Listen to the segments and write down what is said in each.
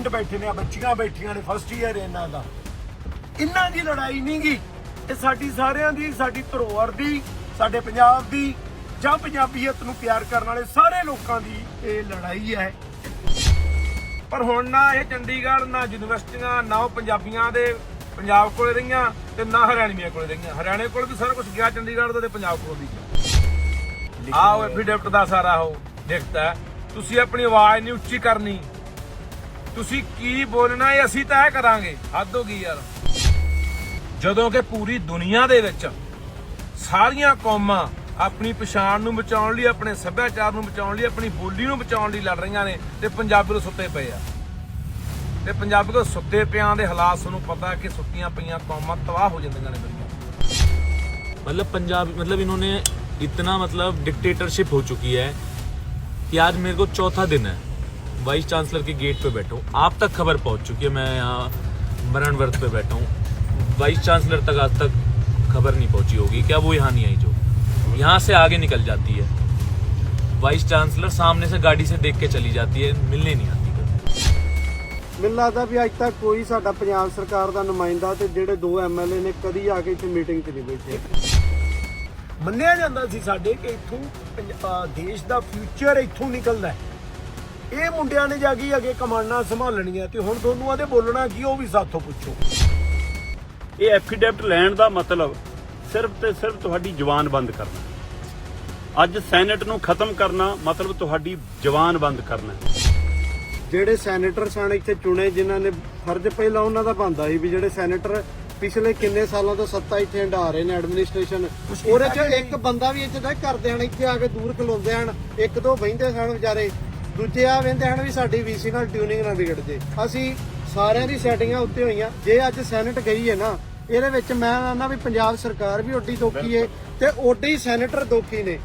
Student ਬੈਠੇ ਨੇ ਬੱਚੀਆਂ ਬੈਠੀਆਂ ਨੇ ਫਸਟ ਈਅਰ ਇਹਨਾਂ ਦਾ। ਇਹਨਾਂ ਦੀ ਲੜਾਈ ਨਹੀਂ ਗੀ। ਇਹ ਸਾਡੀ ਸਾਰਿਆਂ ਦੀ ਸਾਡੀ ਧਰੋਹਰ ਦੀ ਸਾਡੇ ਪੰਜਾਬ ਦੀ ਜਾਂ ਪੰਜਾਬੀਅਤ ਨੂੰ ਪਿਆਰ ਕਰਨ ਵਾਲੇ ਸਾਰੇ ਲੋਕਾਂ ਦੀ ਇਹ ਲੜਾਈ ਹੈ। ਪਰ ਹੁਣ ਨਾ ਇਹ ਚੰਡੀਗੜ੍ਹ ਨਾ ਯੂਨੀਵਰਸਿਟੀਆਂ ਨਾ ਉਹ ਪੰਜਾਬੀਆਂ ਦੇ ਪੰਜਾਬ ਕੋਲੇ ਰਹੀਆਂ ਤੇ ਨਾ ਹਰਿਆਣਵੀਆਂ ਕੋਲੇ ਰਹੀਆਂ। ਹਰਿਆਣੇ ਕੋਲ ਵੀ ਸਾਰਾ ਕੁਝ ਗਿਆ ਚੰਡੀਗੜ੍ਹ ਦਾ ਤੇ ਪੰਜਾਬ ਕੋਲ ਵੀ ਆਓ ਐਫੀਡੇਵਿਟ ਦਾ ਸਾਰਾ ਉਹ ਲਿਖਤਾ। ਤੁਸੀਂ ਆਪਣੀ ਆਵਾਜ਼ ਨਹੀਂ ਉੱਚੀ ਕਰਨੀ। ਤੁਸੀਂ ਕੀ ਬੋਲਣਾ ਇਹ ਅਸੀਂ ਤੈਅ ਕਰਾਂਗੇ ਹੱਦ ਹੋ ਗਈ ਯਾਰ ਜਦੋਂ ਕਿ ਪੂਰੀ ਦੁਨੀਆ ਦੇ ਵਿੱਚ ਸਾਰੀਆਂ ਕੌਮਾਂ ਆਪਣੀ ਪਛਾਣ ਨੂੰ ਬਚਾਉਣ ਲਈ ਆਪਣੇ ਸੱਭਿਆਚਾਰ ਨੂੰ ਬਚਾਉਣ ਲਈ ਆਪਣੀ ਬੋਲੀ ਨੂੰ ਬਚਾਉਣ ਲਈ ਲੜ ਰਹੀਆਂ ਨੇ ਤੇ ਪੰਜਾਬੀ ਨੂੰ ਸੁੱਤੇ ਪਏ ਆ ਤੇ ਪੰਜਾਬੀ ਕੋ ਸੁੱਤੇ ਪਿਆਂ ਦੇ ਹਾਲਾਤ ਤੁਹਾਨੂੰ ਪਤਾ ਕਿ ਸੁੱਤੀਆਂ ਪਈਆਂ ਕੌਮਾਂ ਤਬਾਹ ਹੋ ਜਾਂਦੀਆਂ ਨੇ ਮੇਰੀਆਂ मतलब पंजाब मतलब इन्होंने इतना मतलब डिक्टेटरशिप हो चुकी है कि आज मेरे को चौथा दिन है वाइस चांसलर के गेट पे बैठा हूँ आप तक खबर पहुंच चुकी है मैं यहाँ मरण व्रत पे बैठा हूँ वाइस चांसलर तक आज तक खबर नहीं पहुंची होगी क्या वो यहाँ नहीं आई जो यहाँ से आगे निकल जाती है वाइस चांसलर सामने से गाड़ी से देख के चली जाती है मिलने नहीं आती कभी ਮੈਨੂੰ ਲੱਗਦਾ ਵੀ ਅੱਜ ਤੱਕ ਕੋਈ ਸਾਡਾ ਪੰਜਾਬ ਸਰਕਾਰ ਦਾ ਨੁਮਾਇੰਦਾ ਤੇ ਜਿਹੜੇ ਦੋ ਐਮਐਲਏ ਨੇ ਕਦੀ ਆ ਕੇ ਇੱਥੇ ਮੀਟਿੰਗ 'ਚ ਨਹੀਂ ਬੈਠੇ ਮੰਨਿਆ ਜਾਂਦਾ ਸੀ ਸਾਡੇ ਕਿ ਇੱਥੋਂ ਪੰਜ- ਅਹ ਦੇਸ਼ ਦਾ ਫਿਊਚਰ ਇੱਥੋਂ ਨਿਕਲਦਾ ਹੈ ਇਹ ਮੁੰਡਿਆਂ ਨੇ ਜਾ ਕੇ ਅੱਗੇ ਕਮਾਂਡਾਂ ਸੰਭਾਲਣੀਆਂ ਤੇ ਹੁਣ ਤੁਹਾਨੂੰ ਆਦੇ ਬੋਲਣਾ ਕੀ ਉਹ ਵੀ ਸਾਥੋਂ ਪੁੱਛੋ। ਇਹ ਐਫੀਡੈਵਿਟ ਲੈਣ ਦਾ ਮਤਲਬ ਸਿਰਫ ਤੇ ਸਿਰਫ ਤੁਹਾਡੀ ਜ਼ੁਬਾਨ ਬੰਦ ਕਰਨਾ। ਅੱਜ ਸੈਨੇਟ ਨੂੰ ਖਤਮ ਕਰਨਾ ਮਤਲਬ ਤੁਹਾਡੀ ਜ਼ੁਬਾਨ ਬੰਦ ਕਰਨਾ। ਜਿਹੜੇ ਸੈਨੇਟਰ ਸਨ ਇੱਥੇ ਚੁਣੇ ਜਿਨ੍ਹਾਂ ਨੇ ਫਰਜ਼ ਪਹਿਲਾਂ ਉਹਨਾਂ ਦਾ ਬਣਦਾ ਸੀ ਵੀ ਜਿਹੜੇ ਸੈਨੇਟਰ ਪਿਛਲੇ ਕਿੰਨੇ ਸਾਲਾਂ ਤੋਂ ਸੱਤਾ ਇੱਥੇ ਹੰਢਾ ਰਹੇ ਨੇ ਐਡਮਿਨਿਸਟ੍ਰੇਸ਼ਨ ਉਹਦੇ ਚ ਇੱਕ ਬੰਦਾ ਵੀ ਇੱਥੇ ਤੱਕ ਕਰਦੇ ਹਨ ਇੱਥੇ ਆ ਕੇ ਦੂਰ ਖਲੋਂਦੇ ਹਨ ਇੱਕ ਦੋ ਬਹਿੰਦੇ ਸਨ ਵਿਚਾਰੇ। ਦੂਜੇ ਆ ਵਹਿੰਦੇ ਹਨ ਵੀ ਸਾਡੀ ਵੀਸੀ ਨਾਲ ਟਿਊਨਿੰਗ ਨਾ ਵਿਗੜ ਜੇ। ਅਸੀਂ ਸਾਰਿਆਂ ਦੀ ਸੈਟਿੰਗਾਂ ਉੱਤੇ ਹੋਈਆਂ। ਜੇ ਅੱਜ ਸੈਨੇਟ ਗਈ ਹੈ ਨਾ ਇਹਦੇ ਵਿੱਚ ਮੈਂ ਕਹਿੰਦਾ ਵੀ ਪੰਜਾਬ ਸਰਕਾਰ ਵੀ ਓਡੀ ਦੋਖੀ ਹੈ ਤੇ ਓਡੇ ਸੈਨੇਟਰ ਦੋਖੀ ਨੇ।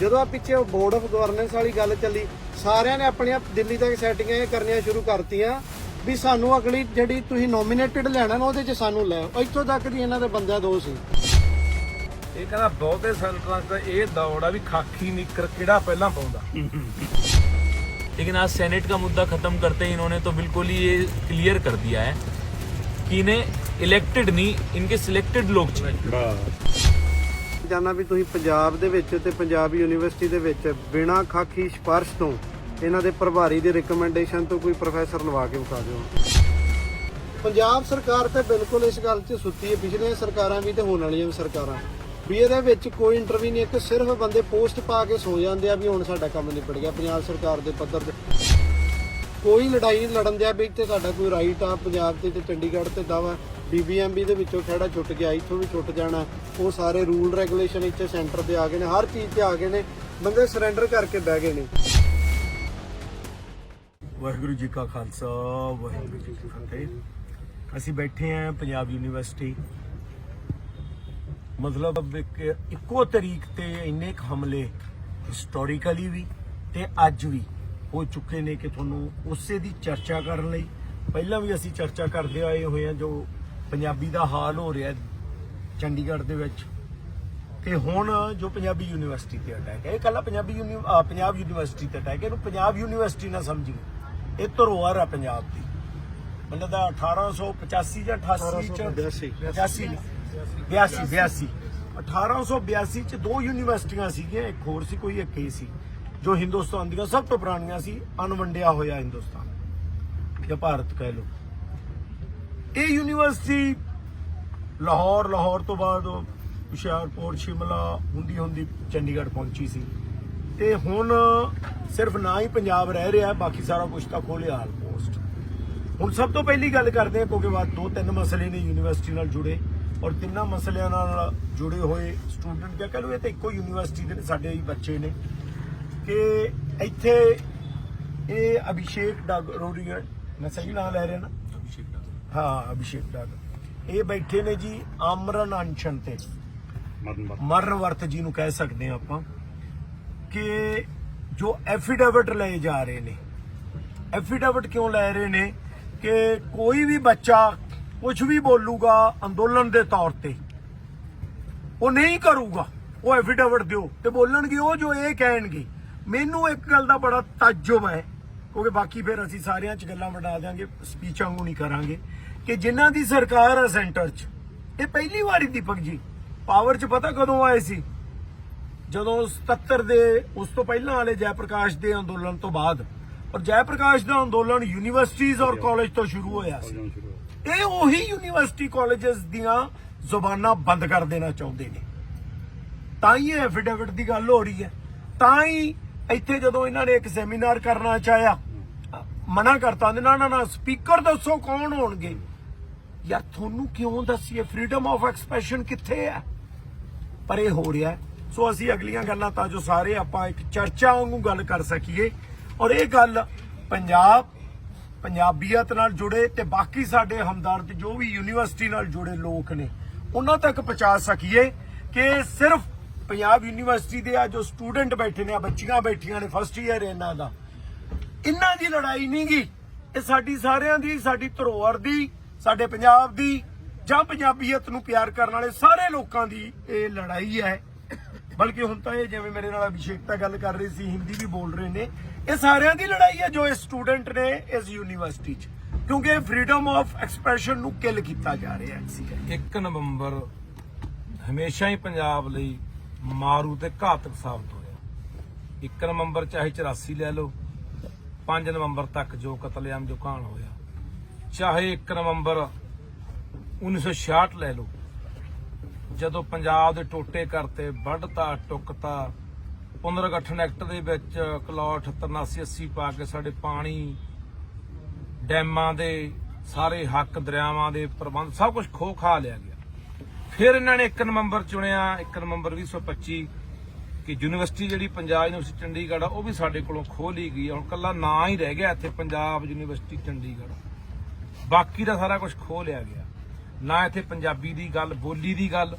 ਜਦੋਂ ਆ ਪਿੱਛੇ ਬੋਰਡ ਆਫ ਗਵਰਨੈਂਸ ਵਾਲੀ ਗੱਲ ਚੱਲੀ ਸਾਰਿਆਂ ਨੇ ਆਪਣੀਆਂ ਦਿੱਲੀ ਤੱਕ ਸੈਟਿੰਗਾਂ ਇਹ ਕਰਨੀਆਂ ਸ਼ੁਰੂ ਕਰਤੀਆਂ ਵੀ ਸਾਨੂੰ ਅਗਲੀ ਜਿਹੜੀ ਤੁਸੀਂ ਨੋਮੀਨੇਟਡ ਲੈਣਾ ਨਾ ਉਹਦੇ 'ਚ ਸਾਨੂੰ ਲੈ। ਇੱਥੋਂ ਤੱਕ ਦੀ ਇਹਨਾਂ ਦੇ ਬੰਦਿਆਂ ਦੋ ਸੀ। ਇਹ ਕਹਿੰਦਾ ਬਹੁਤੇ ਸੈਂਟਰਾਂ 'ਚ ਇਹ ਦੌੜ ਆ ਵੀ ਖਾਕੀ ਨਿੱਕਰ ਕਿਹੜਾ ਪਹਿਲਾਂ ਪਾਉਂਦਾ। लेकिन आज सेनेट का मुद्दा ख़त्म करते ही इन्होंने तो बिल्कुल ही ये क्लियर कर दिया है कि इन्हें इलेक्टेड नहीं इनके सिलेक्टेड लोग चाहिए ਜਾਣਾ ਵੀ ਤੁਸੀਂ ਪੰਜਾਬ ਦੇ ਵਿੱਚ ਤੇ ਪੰਜਾਬ ਯੂਨੀਵਰਸਿਟੀ ਦੇ ਵਿੱਚ ਬਿਨਾਂ ਖਾਖੀ ਸਪਰਸ਼ ਤੋਂ ਇਹਨਾਂ ਦੇ ਪ੍ਰਭਾਰੀ ਦੀ ਰეკਮੈਂਡੇਸ਼ਨ ਤੋਂ ਕੋਈ ਪ੍ਰੋਫੈਸਰ ਲਵਾ ਕੇ ਵਿਖਾ ਦਿਓ। ਪੰਜਾਬ ਸਰਕਾਰ ਤੇ ਬਿਲਕੁਲ ਇਸ ਗੱਲ 'ਚ ਸੁੱਤੀ ਹੈ ਪਿਛਲੀਆਂ ਸਰਕਾਰਾਂ ਵੀ ਤੇ ਹੋਣ ਵਾਲੀਆਂ ਵੀ ਸਰਕਾਰਾਂ। ਵੀ ਇਹਦੇ ਵਿੱਚ ਕੋਈ ਇੰਟਰਵਿਊ ਨਹੀਂ, ਇੱਕ ਸਿਰਫ ਬੰਦੇ ਪੋਸਟ ਪਾ ਕੇ ਸੋ ਜਾਂਦੇ ਆ ਵੀ ਹੁਣ ਸਾਡਾ ਕੰਮ ਨਿਬੜ ਗਿਆ, ਪੰਜਾਬ ਸਰਕਾਰ ਦੇ ਪੱਧਰ ਤੇ। ਕੋਈ ਲੜਾਈ ਨਹੀਂ ਲੜਨ ਦਿਆ ਵੀ 'ਤੇ ਸਾਡਾ ਕੋਈ ਰਾਈਟ ਆ, ਪੰਜਾਬ ਤੇ ਤੇ ਚੰਡੀਗੜ੍ਹ ਤੇ ਦਾਵਾ ਬੀਬੀਐਮਬੀ ਦੇ ਵਿੱਚੋਂ ਖੜਾ ਛੁੱਟ ਗਿਆ, ਇੱਥੋਂ ਵੀ ਛੁੱਟ ਜਾਣਾ। ਉਹ ਸਾਰੇ ਰੂਲ ਰੈਗੂਲੇਸ਼ਨ ਇੱਥੇ ਸੈਂਟਰ ਤੇ ਆ ਗਏ ਨੇ, ਹਰ ਚੀਜ਼ ਤੇ ਆ ਗਏ ਨੇ, ਬੰਦੇ ਸਰੈਂਡਰ ਕਰਕੇ ਬਹਿ ਗਏ ਨੇ। ਵਾਹਿਗੁਰੂ ਜੀ ਕਾ ਖਾਲਸਾ, ਵਾਹਿਗੁਰੂ ਜੀ ਕੀ ਫਤਿਹ। ਅਸੀਂ ਬੈਠੇ ਆਂ ਪੰਜਾਬ ਯੂਨੀਵਰਸਿਟੀ ਮਤਲਬ ਇੱਕ ਇੱਕੋ ਤਰੀਕ ਤੇ ਇੰਨੇ ਕੁ ਹਮਲੇ ਹਿਸਟੋਰੀਕਲੀ ਵੀ ਤੇ ਅੱਜ ਵੀ ਹੋ ਚੁੱਕੇ ਨੇ ਕਿ ਤੁਹਾਨੂੰ ਉਸੇ ਦੀ ਚਰਚਾ ਕਰਨ ਲਈ ਪਹਿਲਾਂ ਵੀ ਅਸੀਂ ਚਰਚਾ ਕਰਦੇ ਆਏ ਹੋਏ ਆ ਜੋ ਪੰਜਾਬੀ ਦਾ ਹਾਲ ਹੋ ਰਿਹਾ ਚੰਡੀਗੜ੍ਹ ਦੇ ਵਿੱਚ। ਤੇ ਹੁਣ ਜੋ ਪੰਜਾਬੀ ਯੂਨੀਵਰਸਿਟੀ ਤੇ ਅਟੈਕ ਹੈ ਇਹ ਕੱਲਾ ਪੰਜਾਬੀ ਪੰਜਾਬ ਯੂਨੀਵਰਸਿਟੀ ਤੇ ਅਟੈਕ ਹੈ ਇਹਨੂੰ ਪੰਜਾਬ ਯੂਨੀਵਰਸਿਟੀ ਨਾ ਸਮਝੀਏ। ਇਹ ਧਰੋਹਰ ਆ ਪੰਜਾਬ ਦੀ। ਮਤਲਬ ਦਾ 1885 ਜਾਂ 88 ਚ 1882 82 82 82 1882 ਚ ਦੋ ਯੂਨੀਵਰਸਿਟੀਆਂ ਸੀਗੀਆਂ, ਇੱਕ ਹੋਰ ਸੀ, ਕੋਈ ਇੱਕ ਹੀ ਸੀ, ਜੋ ਹਿੰਦੁਸਤਾਨ ਦੀਆਂ ਸਭ ਤੋਂ ਪੁਰਾਣੀਆਂ ਸੀ, ਅਨਵੰਡਿਆ ਹੋਇਆ ਹਿੰਦੁਸਤਾਨ। ਜਾਂ ਭਾਰਤ ਕਹਿ ਲਓ। ਇਹ ਯੂਨੀਵਰਸਿਟੀ ਲਾਹੌਰ ਲਾਹੌਰ ਤੋਂ ਬਾਅਦ ਹੁਸ਼ਿਆਰਪੁਰ, ਸ਼ਿਮਲਾ, ਹੁੰਦੀ ਹੁੰਦੀ ਚੰਡੀਗੜ੍ਹ ਪਹੁੰਚੀ ਸੀ। ਤੇ ਹੁਣ ਸਿਰਫ ਨਾ ਹੀ ਪੰਜਾਬ ਰਹਿ ਰਿਹਾ, ਬਾਕੀ ਸਾਰਾ ਕੁਝ ਤਾਂ ਖੋਲਿਆ ਆਲਮੋਸਟ ਹੁਣ ਸਭ ਤੋਂ ਪਹਿਲੀ ਗੱਲ ਕਰਦੇ ਹਾਂ, ਕਿਉਂਕਿ ਬਾਅਦ ਦੋ ਤਿੰਨ ਮਸਲੇ ਨੇ ਯੂਨੀਵਰਸਿਟੀ ਨਾਲ ਜੁੜੇ। ਔਰ ਤਿੰਨਾਂ ਮਸਲਿਆਂ ਨਾਲ ਜੁੜੇ ਹੋਏ ਸਟੂਡੈਂਟ ਜਾਂ ਕਹ ਲਓ ਇਹ ਤਾਂ ਇੱਕੋ ਯੂਨੀਵਰਸਿਟੀ ਦੇ ਸਾਡੇ ਹੀ ਬੱਚੇ ਨੇ ਕਿ ਇੱਥੇ ਇਹ ਅਭਿਸ਼ੇਕ ਡਗ ਰੋਰੀਆ ਮੈਂ ਸਹੀ ਨਾਮ ਲੈ ਰਿਹਾ ਨਾ? ਹਾਂ ਅਭਿਸ਼ੇਕ ਡਗ। ਇਹ ਬੈਠੇ ਨੇ ਜੀ ਆਮਰਨ ਅਨਸ਼ਨ ਤੇ। ਮਰਨ ਵਰਤ। ਜੀ ਨੂੰ ਕਹਿ ਸਕਦੇ ਹਾਂ ਆਪਾਂ ਕਿ ਜੋ ਐਫੀਡੇਵਿਟ ਲਏ ਜਾ ਰਹੇ ਨੇ। ਐਫੀਡੇਵਿਟ ਕਿਉਂ ਲੈ ਰਹੇ ਨੇ ਕਿ ਕੋਈ ਵੀ ਬੱਚਾ ਕੁਝ ਵੀ ਬੋਲੂਗਾ ਅੰਦੋਲਨ ਦੇ ਤੌਰ ਤੇ ਉਹ ਨਹੀਂ ਕਰੂਗਾ ਉਹ ਐਫੀਡੇਵਿਟ ਦਿਓ ਤੇ ਬੋਲਣਗੇ ਉਹ ਜੋ ਇਹ ਕਹਿਣਗੇ। ਮੈਨੂੰ ਇੱਕ ਗੱਲ ਦਾ ਬੜਾ ਤਾਜੁਬ ਹੈ ਕਿਉਂਕਿ ਬਾਕੀ ਫਿਰ ਅਸੀਂ ਸਾਰਿਆਂ 'ਚ ਗੱਲਾਂ ਵਡਾ ਦਿਆਂਗੇ ਸਪੀਚਾਂ ਨੂੰ ਨਹੀਂ ਕਰਾਂਗੇ ਕਿ ਜਿਨ੍ਹਾਂ ਦੀ ਸਰਕਾਰ ਹੈ ਸੈਂਟਰ 'ਚ ਇਹ ਪਹਿਲੀ ਵਾਰੀ ਦੀਪਕ ਜੀ ਪਾਵਰ 'ਚ ਪਤਾ ਕਦੋਂ ਆਏ ਸੀ? ਜਦੋਂ 77 ਦੇ ਉਸ ਤੋਂ ਪਹਿਲਾਂ ਵਾਲੇ ਜੈ ਪ੍ਰਕਾਸ਼ ਦੇ ਅੰਦੋਲਨ ਤੋਂ ਬਾਅਦ ਔਰ ਜੈ ਪ੍ਰਕਾਸ਼ ਦਾ ਅੰਦੋਲਨ ਯੂਨੀਵਰਸਿਟੀਆਂ ਔਰ ਕਾਲਜ ਤੋਂ ਸ਼ੁਰੂ ਹੋਇਆ ਸੀ। ਇਹ ਉਹੀ ਯੂਨੀਵਰਸਿਟੀ ਕਾਲਜਸ ਦੀਆਂ ਜ਼ੁਬਾਨਾਂ ਬੰਦ ਕਰ ਦੇਣਾ ਚਾਹੁੰਦੇ ਨੇ। ਤਾਂ ਹੀ ਐਫੀਡੇਵਿਟ ਦੀ ਗੱਲ ਹੋ ਰਹੀ ਹੈ। ਤਾਂ ਹੀ ਇੱਥੇ ਜਦੋਂ ਇਹਨਾਂ ਨੇ ਇੱਕ ਸੈਮੀਨਾਰ ਕਰਨਾ ਚਾਹਿਆ, ਮਨਾ ਕਰਤਾ ਨੇ ਨਾ ਨਾ ਨਾ ਸਪੀਕਰ ਦੱਸੋ ਕੌਣ ਹੋਣਗੇ? ਯਾਰ, ਤੁਹਾਨੂੰ ਕਿਉਂ ਦੱਸੀਏ? ਫਰੀडम ਆਫ ਐਕਸਪ੍ਰੈਸ਼ਨ ਕਿੱਥੇ ਹੈ? ਪਰ ਇਹ ਹੋ ਰਿਹਾ ਸੋ ਅਸੀਂ ਅਗਲੀਆਂ ਗੱਲਾਂ ਤਾਂ ਜੋ ਸਾਰੇ ਆਪਾਂ ਇੱਕ ਚਰਚਾ ਵਾਂਗੂ ਗੱਲ ਕਰ ਸਕੀਏ। ਔਰ ਇਹ ਗੱਲ ਪੰਜਾਬ ਪੰਜਾਬੀਅਤ ਨਾਲ ਜੁੜੇ ਤੇ ਬਾਕੀ ਸਾਡੇ ਹਮਦਰਦ ਜੋ ਵੀ ਯੂਨੀਵਰਸਿਟੀ ਨਾਲ ਜੁੜੇ ਲੋਕ ਨੇ, ਉਹਨਾਂ ਤੱਕ ਪਹੁੰਚਾ ਸਕੀਏ ਕਿ ਸਿਰਫ ਪੰਜਾਬ ਯੂਨੀਵਰਸਿਟੀ ਦੇ ਆ ਜੋ ਸਟੂਡੈਂਟ ਬੈਠੇ ਨੇ, ਆ ਬੱਚੀਆਂ ਬੈਠੀਆਂ ਨੇ ਫਸਟ ਈਅਰ ਇਹਨਾਂ ਦਾ। ਇਹਨਾਂ ਦੀ ਲੜਾਈ ਨਹੀਂ ਗੀ, ਇਹ ਸਾਡੀ ਸਾਰਿਆਂ ਦੀ, ਸਾਡੀ ਧਰੋਹਰ ਦੀ, ਸਾਡੇ ਪੰਜਾਬ ਦੀ, ਜਾਂ ਪੰਜਾਬੀਅਤ ਨੂੰ ਪਿਆਰ ਕਰਨ ਵਾਲੇ ਸਾਰੇ ਲੋਕਾਂ ਦੀ ਇਹ ਲੜਾਈ ਹੈ। ਬਲਕਿ ਹੁਣ ਤਾਂ ਇਹ ਜਿਵੇਂ ਮੇਰੇ ਨਾਲ ਅਭਿਸ਼ੇਕਤਾ ਗੱਲ ਕਰ ਰਹੀ ਸੀ, ਹਿੰਦੀ ਵੀ ਬੋਲ ਰਹੇ ਨੇ। ਇਹ ਸਾਰਿਆਂ ਦੀ ਲੜਾਈ ਹੈ ਜੋ ਸਟੂਡੈਂਟ ਨੇ ਇਸ ਯੂਨੀਵਰਸਿਟੀ 'ਚ, ਕਿਉਂਕਿ ਫਰੀडम ਆਫ ਐਕਸਪ੍ਰੈਸ਼ਨ ਨੂੰ ਕਿਲ ਕੀਤਾ ਜਾ ਰਿਹਾ ਹੈ। 1 ਨਵੰਬਰ ਹਮੇਸ਼ਾ ਹੀ ਪੰਜਾਬ ਲਈ ਮਾਰੂ ਤੇ ਘਾਤਕ ਸਾਬਤ ਹੋਇਆ। 1 ਨਵੰਬਰ ਚਾਹੇ 84 ਲੈ ਲਓ 5 ਨਵੰਬਰ ਤੱਕ ਜੋ ਕਤਲੇਆਮ, ਜੋ ਕਾਂਡ ਹੋਇਆ। ਚਾਹੇ 1 ਨਵੰਬਰ 1966 ਲੈ ਲਓ, ਜਦੋਂ ਪੰਜਾਬ ਦੇ ਟੋਟੇ ਕਰਤੇ, ਵੱਢਤਾ, ਟੁੱਕਤਾ ਪੁਨਰਗਠਨ ਐਕਟ ਦੇ ਵਿੱਚ ਕਲੌਟ 83 80 ਪਾ ਕੇ ਸਾਡੇ ਪਾਣੀ, ਡੈਮਾਂ ਦੇ ਸਾਰੇ ਹੱਕ ਦਰਿਆਵਾਂ ਦੇ ਪ੍ਰਬੰਧ ਸਭ ਕੁਝ ਖੋ ਖਾ ਲਿਆ ਗਿਆ। ਫਿਰ ਇਹਨਾਂ ਨੇ 1 ਨਵੰਬਰ ਚੁਣਿਆ 1 ਨਵੰਬਰ 2025 ਕਿ ਯੂਨੀਵਰਸਿਟੀ ਜਿਹੜੀ ਪੰਜਾਬ ਯੂਨੀਵਰਸਿਟੀ ਚੰਡੀਗੜ੍ਹ ਆ, ਉਹ ਵੀ ਸਾਡੇ ਕੋਲੋਂ ਖੋਹ ਲਈ ਗਈ ਆ। ਹੁਣ ਕੱਲਾ ਨਾਂ ਹੀ ਰਹਿ ਗਿਆ ਇੱਥੇ ਪੰਜਾਬ ਯੂਨੀਵਰਸਿਟੀ ਚੰਡੀਗੜ੍ਹ। ਬਾਕੀ ਦਾ ਸਾਰਾ ਕੁਝ ਖੋਹ ਲਿਆ ਗਿਆ। ਨਾ ਇੱਥੇ ਪੰਜਾਬੀ ਦੀ ਗੱਲ, ਬੋਲੀ ਦੀ ਗੱਲ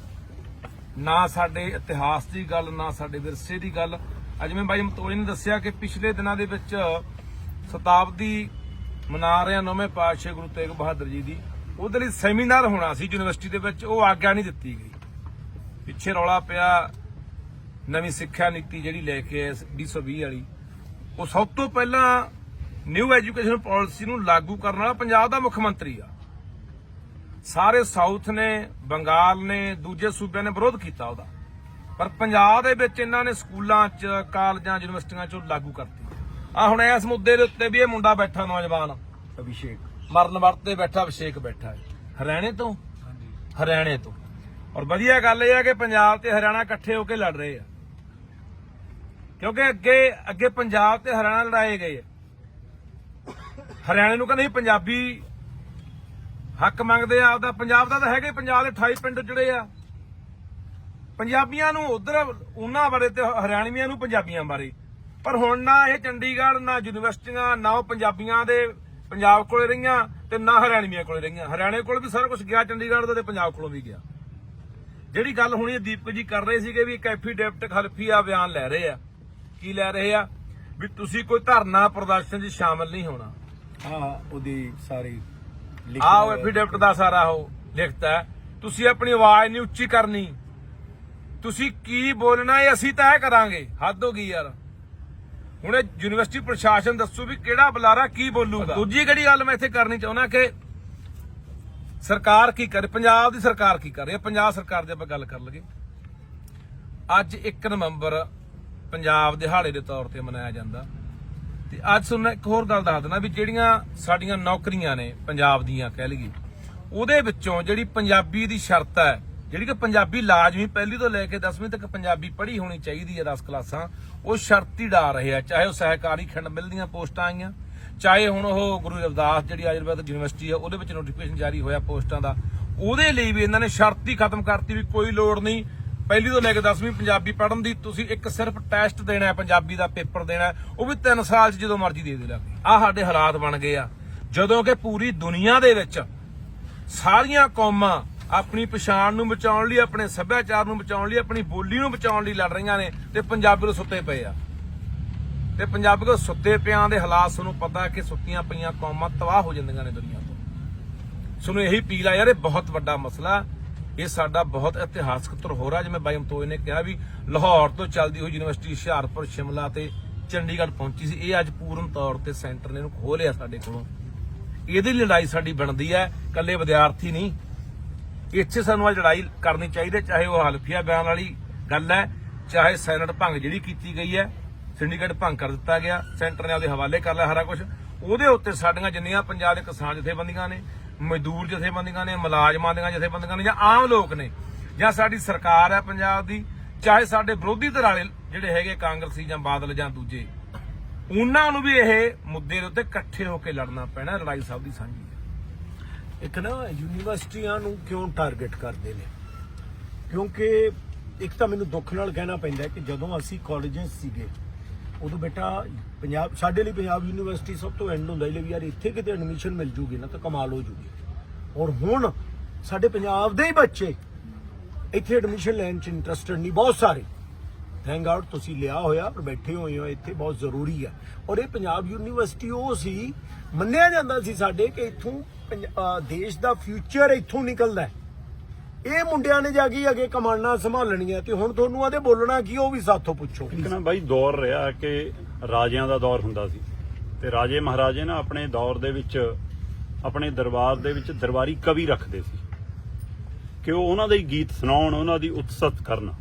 ਨਾ ਸਾਡੇ ਇਤਿਹਾਸ ਦੀ ਗੱਲ, ਨਾ ਸਾਡੇ ਵਿਰਸੇ ਦੀ ਗੱਲ। ਅੱਜ ਮੈਂ ਬਾਈ ਮਤੋਈ ਨੇ ਦੱਸਿਆ ਕਿ ਪਿਛਲੇ ਦਿਨਾਂ ਦੇ ਵਿੱਚ ਸ਼ਤਾਬਦੀ ਮਨਾ ਰਹੇ ਆ ਨੌਵੇਂ ਪਾਤਸ਼ਾਹ ਗੁਰੂ ਤੇਗ ਬਹਾਦਰ ਜੀ ਦੀ। ਉਹਦੇ ਲਈ ਸੈਮੀਨਾਰ ਹੋਣਾ ਸੀ ਯੂਨੀਵਰਸਿਟੀ ਦੇ ਵਿੱਚ, ਉਹ ਆਗਿਆ ਨਹੀਂ ਦਿੱਤੀ ਗਈ। ਪਿੱਛੇ ਰੌਲਾ ਪਿਆ ਨਵੀਂ ਸਿੱਖਿਆ ਨੀਤੀ ਜਿਹੜੀ ਲੈ ਕੇ ਆਏ 2020 ਵਾਲੀ। ਉਹ ਸਭ ਤੋਂ ਪਹਿਲਾਂ ਨਿਊ ਐਜੂਕੇਸ਼ਨ ਪਾਲਿਸੀ ਨੂੰ ਲਾਗੂ ਕਰਨ ਵਾਲਾ ਪੰਜਾਬ ਦਾ ਮੁੱਖ ਮੰਤਰੀ ਆ। ਸਾਰੇ ਸਾਊਥ ਨੇ ਬੰਗਾਲ ਨੇ ਦੂਜੇ ਸੂਬਿਆਂ ਨੇ ਵਿਰੋਧ ਕੀਤਾ ਉਹਦਾ। ਪਰ ਪੰਜਾਬ ਦੇ ਵਿੱਚ ਇਹਨਾਂ ਨੇ ਸਕੂਲਾਂ 'ਚ ਕਾਲਜਾਂ ਯੂਨੀਵਰਸਿਟੀਆਂ 'ਚ ਲਾਗੂ ਕਰਤੀ। ਆ ਹੁਣ ਇਸ ਮੁੱਦੇ ਦੇ ਉੱਤੇ ਵੀ ਇਹ ਮੁੰਡਾ ਬੈਠਾ ਨੌਜਵਾਨ। ਅਭਿਸ਼ੇਕ। ਮਰਨ ਵਰਤ ਤੇ ਬੈਠਾ ਅਭਿਸ਼ੇਕ ਬੈਠਾ ਹੈ। ਹਰਿਆਣੇ ਤੋਂ? ਹਰਿਆਣੇ ਤੋਂ। ਔਰ ਵਧੀਆ ਗੱਲ ਇਹ ਹੈ ਕਿ ਪੰਜਾਬ ਤੇ ਹਰਿਆਣਾ ਇਕੱਠੇ ਹੋ ਕੇ ਲੜ ਰਹੇ ਆ। ਕਿਉਂਕਿ ਅੱਗੇ ਅੱਗੇ ਪੰਜਾਬ ਤੇ ਹਰਿਆਣਾ ਲੜਾਏ ਗਏ ਹਰਿਆਣੇ ਨੂੰ ਕਹਿੰਦੇ ਸੀ ਪੰਜਾਬੀ ਹੱਕ ਮੰਗਦੇ ਆ, ਆਪਦਾ ਪੰਜਾਬ ਦਾ ਤਾਂ ਹੈਗਾ ਪੰਜਾਬ ਦੇ 28 ਪਿੰਡ ਜੁੜੇ ਆ। ਪੰਜਾਬੀਆਂ ਨੂੰ ਉਧਰ, ਉਹਨਾਂ ਬਾਰੇ ਤੇ ਹਰਿਆਣਵੀਆਂ ਨੂੰ ਪੰਜਾਬੀਆਂ ਬਾਰੇ। ਪਰ ਹੁਣ ਨਾ ਇਹ ਚੰਡੀਗੜ੍ਹ, ਨਾ ਯੂਨੀਵਰਸਿਟੀਆਂ, ਨਾ ਉਹ ਪੰਜਾਬੀਆਂ ਦੇ ਪੰਜਾਬ ਕੋਲੇ ਰਹੀਆਂ ਤੇ ਨਾ ਹਰਿਆਣਵੀਆਂ ਕੋਲੇ ਰਹੀਆਂ। ਹਰਿਆਣੇ ਕੋਲ ਵੀ ਸਾਰਾ ਕੁਝ ਗਿਆ, ਚੰਡੀਗੜ੍ਹ ਦਾ ਤੇ ਪੰਜਾਬ ਕੋਲੋਂ ਵੀ ਗਿਆ। ਜਿਹੜੀ ਗੱਲ ਹੁਣੀ ਦੀਪਕ ਜੀ ਕਰ ਰਹੇ ਸੀਗੇ ਵੀ ਇੱਕ ਐਫੀਡੈਵਿਟ ਖਲਫੀਆ ਬਿਆਨ ਲੈ ਰਹੇ ਆ। ਕੀ ਲੈ ਰਹੇ ਆ? ਵੀ ਤੁਸੀਂ ਕੋਈ ਧਰਨਾ ਪ੍ਰਦਰਸ਼ਨ 'ਚ ਸ਼ਾਮਲ ਨਹੀਂ ਹੋਣਾ। ਹਾਂ, ਉਹਦੀ ਸਾਰੀ ਆਹ ਐਫੀਡੈਵਿਟ ਦਾ ਸਾਰਾ ਉਹ ਲਿਖਤਾ ਤੁਸੀਂ ਆਪਣੀ ਆਵਾਜ਼ ਨਹੀਂ ਉੱਚੀ ਕਰਨੀ। ਤੁਸੀਂ ਕੀ ਬੋਲਣਾ ਇਹ ਅਸੀਂ ਤੈਅ ਕਰਾਂਗੇ। ਹੱਦ ਹੋ ਗਈ ਯਾਰ। ਹੁਣ ਯੂਨੀਵਰਸਿਟੀ ਪ੍ਰਸ਼ਾਸਨ ਦੱਸੂ ਵੀ ਕਿਹੜਾ ਬੁਲਾਰਾ ਕੀ ਬੋਲੂਗਾ। ਦੂਜੀ ਕਿਹੜੀ ਗੱਲ ਮੈਂ ਇੱਥੇ ਕਰਨੀ ਚਾਹੁੰਦਾ ਕਿ ਸਰਕਾਰ ਕੀ ਕਰੇ ਪੰਜਾਬ ਦੀ ਸਰਕਾਰ ਕੀ ਕਰ। ਰਹੀ ਹੈ ਪੰਜਾਬ ਸਰਕਾਰ ਦੀ ਆਪਾਂ ਗੱਲ ਕਰ ਲਈਏ। ਅੱਜ 1 ਨਵੰਬਰ ਪੰਜਾਬ ਦਿਹਾੜੇ ਦੇ ਤੌਰ ਤੇ ਮਨਾਇਆ ਜਾਂਦਾ। ਤੇ ਅੱਜ ਤੁਹਾਨੂੰ ਇੱਕ ਹੋਰ ਗੱਲ ਦੱਸ ਦਿੰਦਾ ਵੀ ਜਿਹੜੀਆਂ ਸਾਡੀਆਂ ਨੌਕਰੀਆਂ ਨੇ ਪੰਜਾਬ ਦੀਆਂ, ਕਹਿ ਲਈਏ, ਉਹਦੇ ਵਿੱਚੋਂ ਜਿਹੜੀ ਪੰਜਾਬੀ ਦੀ ਸ਼ਰਤ ਹੈ, ਜਿਹੜੀ ਕਿ ਪੰਜਾਬੀ ਲਾਜ਼ਮੀ ਪਹਿਲੀ ਤੋਂ ਲੈ ਕੇ 10ਵੀਂ ਤੱਕ ਪੰਜਾਬੀ ਪੜ੍ਹੀ ਹੋਣੀ ਚਾਹੀਦੀ ਹੈ 10 ਕਲਾਸਾਂ, ਉਹ ਸ਼ਰਤ ਹੀ ਡਾ ਰਹੇ ਆ। ਚਾਹੇ ਉਹ ਸਹਿਕਾਰੀ ਖੰਡ ਮਿਲ ਦੀਆਂ ਪੋਸਟਾਂ ਆਈਆਂ, ਚਾਹੇ ਹੁਣ ਉਹ ਗੁਰੂ ਰਵਿਦਾਸ ਜਿਹੜੀ ਆਯੁਰਵੈਦਿਕ ਯੂਨੀਵਰਸਿਟੀ ਆ, ਉਹਦੇ ਵਿੱਚ ਨੋਟੀਫਿਕੇਸ਼ਨ ਜਾਰੀ ਹੋਇਆ ਪੋਸਟਾਂ ਦਾ, ਉਹਦੇ ਲਈ ਵੀ ਇਹਨਾਂ ਨੇ ਸ਼ਰਤ ਹੀ ਖਤਮ ਕਰਤੀ ਵੀ ਕੋਈ ਲੋੜ ਨਹੀਂ ਪਹਿਲੀ ਤੋਂ ਲੈ ਕੇ 10ਵੀਂ ਪੰਜਾਬੀ ਪੜਨ ਦੀ ਤੁਸੀਂ ਇੱਕ ਸਿਰਫ ਟੈਸਟ ਦੇਣਾ ਹੈ, ਪੰਜਾਬੀ ਦਾ ਪੇਪਰ ਦੇਣਾ ਉਹ ਵੀ 3 ਸਾਲ 'ਚ ਜਦੋਂ ਮਰਜ਼ੀ ਦੇ ਦੇ ਲੱਗੇ ਆ ਸਾਡੇ ਹਾਲਾਤ ਬਣ ਗਏ ਆ। ਜਦੋਂ ਕਿ ਪੂਰੀ ਦੁਨੀਆ ਦੇ ਵਿੱਚ ਸਾਰੀਆਂ ਕੌਮਾਂ ਆਪਣੀ ਪਛਾਣ ਨੂੰ ਬਚਾਉਣ ਲਈ, ਆਪਣੇ ਸੱਭਿਆਚਾਰ ਨੂੰ ਬਚਾਉਣ ਲਈ, ਆਪਣੀ ਬੋਲੀ ਨੂੰ ਬਚਾਉਣ ਲਈ ਲੜ ਰਹੀਆਂ ਨੇ ਤੇ ਪੰਜਾਬੀ ਨੂੰ ਸੁੱਤੇ ਪਏ ਆ। ਤੇ ਪੰਜਾਬੀ ਕੋ ਸੁੱਤੇ ਪਿਆਂ ਦੇ ਹਾਲਾਤ ਤੁਹਾਨੂੰ ਪਤਾ ਕਿ ਸੁੱਤੀਆਂ ਪਈਆਂ ਕੌਮਾਂ ਤਬਾਹ ਹੋ ਜਾਂਦੀਆਂ ਨੇ ਦੁਨੀਆ ਤੋਂ। ਸਾਨੂੰ ਇਹੀ ਪੀਲ ਆ, ਯਾਰ ਇਹ ਬਹੁਤ ਵੱਡਾ ਮਸਲਾ ਇਹ ਸਾਡਾ ਬਹੁਤ ਇਤਿਹਾਸਕ ਧਰੋਹਰ ਆ ਜਿਵੇਂ ਬਾਈ ਮਤੋਏ ਨੇ ਕਿਹਾ ਵੀ ਲਾਹੌਰ ਤੋਂ ਚੱਲਦੀ ਹੋਈ ਯੂਨੀਵਰਸਿਟੀ ਹੁਸ਼ਿਆਰਪੁਰ, ਸ਼ਿਮਲਾ ਤੇ ਚੰਡੀਗੜ੍ਹ ਪਹੁੰਚੀ ਸੀ। ਇਹ ਅੱਜ ਪੂਰਨ ਤੌਰ ਤੇ ਸੈਂਟਰ ਨੇ ਇਹਨੂੰ ਖੋਹ ਲਿਆ ਸਾਡੇ ਕੋਲੋਂ। ਇਹਦੀ ਲੜਾਈ ਸਾਡੀ ਬਣਦੀ ਹੈ, ਇਕੱਲੇ ਵਿਦਿਆਰਥੀ ਨਹੀਂ। ਇੱਥੇ ਸਾਨੂੰ ਅੱਜ ਲੜਾਈ ਕਰਨੀ ਚਾਹੀਦੀ ਚਾਹੇ ਉਹ ਹਲਫੀਆ ਬਿਆਨ ਵਾਲੀ ਗੱਲ ਹੈ, ਚਾਹੇ ਸੈਨੇਟ ਭੰਗ ਜਿਹੜੀ ਕੀਤੀ ਗਈ ਹੈ ਸਿੰਡੀਕੇਟ ਭੰਗ ਕਰ ਦਿੱਤਾ ਗਿਆ, ਸੈਂਟਰ ਨੇ ਆਪਦੇ ਹਵਾਲੇ ਕਰ ਲਿਆ ਸਾਰਾ ਕੁਝ ਉਹਦੇ ਉੱਤੇ ਸਾਡੀਆਂ ਜਿੰਨੀਆਂ ਪੰਜਾਬ ਦੇ ਕਿਸਾਨ ਜਥੇਬੰਦੀਆਂ ਨੇ ਮਜ਼ਦੂਰ ਜਥੇਬੰਦੀਆਂ ਨੇ, ਮੁਲਾਜ਼ਮਾਂ ਦੀਆਂ ਜਥੇਬੰਦੀਆਂ ਨੇ ਜਾਂ ਆਮ ਲੋਕ ਨੇ ਜਾਂ ਸਾਡੀ ਸਰਕਾਰ ਹੈ ਪੰਜਾਬ ਦੀ, ਚਾਹੇ ਸਾਡੇ ਵਿਰੋਧੀ ਧਿਰ ਵਾਲੇ ਜਿਹੜੇ ਹੈਗੇ ਕਾਂਗਰਸੀ ਜਾਂ ਬਾਦਲ ਜਾਂ ਦੂਜੇ, ਉਹਨਾਂ ਨੂੰ ਵੀ ਇਹ ਮੁੱਦੇ ਦੇ ਉੱਤੇ ਇਕੱਠੇ ਹੋ ਕੇ ਲੜਨਾ ਪੈਣਾ, ਲੜਾਈ ਸਭ ਦੀ ਸਾਂਝੀ ਹੈ। ਇੱਕ ਨਾ ਯੂਨੀਵਰਸਿਟੀਆਂ ਨੂੰ ਕਿਉਂ ਟਾਰਗੇਟ ਕਰਦੇ ਨੇ? ਕਿਉਂਕਿ ਇੱਕ ਤਾਂ ਮੈਨੂੰ ਦੁੱਖ ਨਾਲ ਕਹਿਣਾ ਪੈਂਦਾ ਕਿ ਜਦੋਂ ਅਸੀਂ ਕਾਲਜਸ ਸੀਗੇ, ਉਦੋਂ ਬੇਟਾ ਪੰਜਾਬ, ਸਾਡੇ ਲਈ ਪੰਜਾਬ ਯੂਨੀਵਰਸਿਟੀ ਸਭ ਤੋਂ ਐਂਡ ਹੁੰਦਾ ਸੀ ਵੀ ਯਾਰ ਇੱਥੇ ਕਿਤੇ ਐਡਮਿਸ਼ਨ ਮਿਲ ਜੂਗੀ ਨਾ ਤਾਂ ਕਮਾਲ ਹੋ ਜੂਗੀ। ਔਰ ਹੁਣ ਸਾਡੇ ਪੰਜਾਬ ਦੇ ਹੀ ਬੱਚੇ ਇੱਥੇ ਐਡਮਿਸ਼ਨ ਲੈਣ ਚ ਇੰਟਰਸਟਡ ਨਹੀਂ, ਬਹੁਤ ਸਾਰੇ। ਥੈਂਕ ਗॉड ਤੁਸੀਂ ਲਿਆ ਹੋਇਆ ਔਰ ਬੈਠੇ ਹੋਏ ਹੋ, ਇੱਥੇ ਬਹੁਤ ਜ਼ਰੂਰੀ ਹੈ ਔਰ ਇਹ ਪੰਜਾਬ ਯੂਨੀਵਰਸਿਟੀ ਉਹ ਸੀ, ਮੰਨਿਆ ਜਾਂਦਾ ਸੀ ਸਾਡੇ ਕਿ ਇੱਥੋਂ ਪੰਜ- ਦੇਸ਼ ਦਾ ਫਿਊਚਰ ਇੱਥੋਂ ਨਿਕਲਦਾ ਹੈ। ਇਹ ਮੁੰਡਿਆਂ ਨੇ ਜਾ ਕੇ ਅੱਗੇ ਕਮਾਂਡਾਂ ਸੰਭਾਲਣੀਆਂ ਤੇ ਹੁਣ ਤੁਹਾਨੂੰ ਆਦੇ ਬੋਲਣਾ ਕੀ, ਉਹ ਵੀ ਸਾਥੋਂ ਪੁੱਛੋ। ਇੱਕ ਨਾ ਬਾਈ ਦੌਰ ਰਿਹਾ ਕਿ ਰਾਜਿਆਂ ਦਾ ਦੌਰ ਹੁੰਦਾ ਸੀ। ਤੇ ਰਾਜੇ ਮਹਾਰਾਜੇ ਨਾ ਆਪਣੇ ਦੌਰ ਦੇ ਵਿੱਚ, ਆਪਣੇ ਦਰਬਾਰ ਦੇ ਵਿੱਚ ਦਰਬਾਰੀ ਕਵੀ ਰੱਖਦੇ ਸੀ। ਕਿ ਉਹ ਉਹਨਾਂ ਦੇ ਗੀਤ ਸੁਣਾਉਣ, ਉਹਨਾਂ ਦੀ ਉਤਸਤ ਕਰਨ।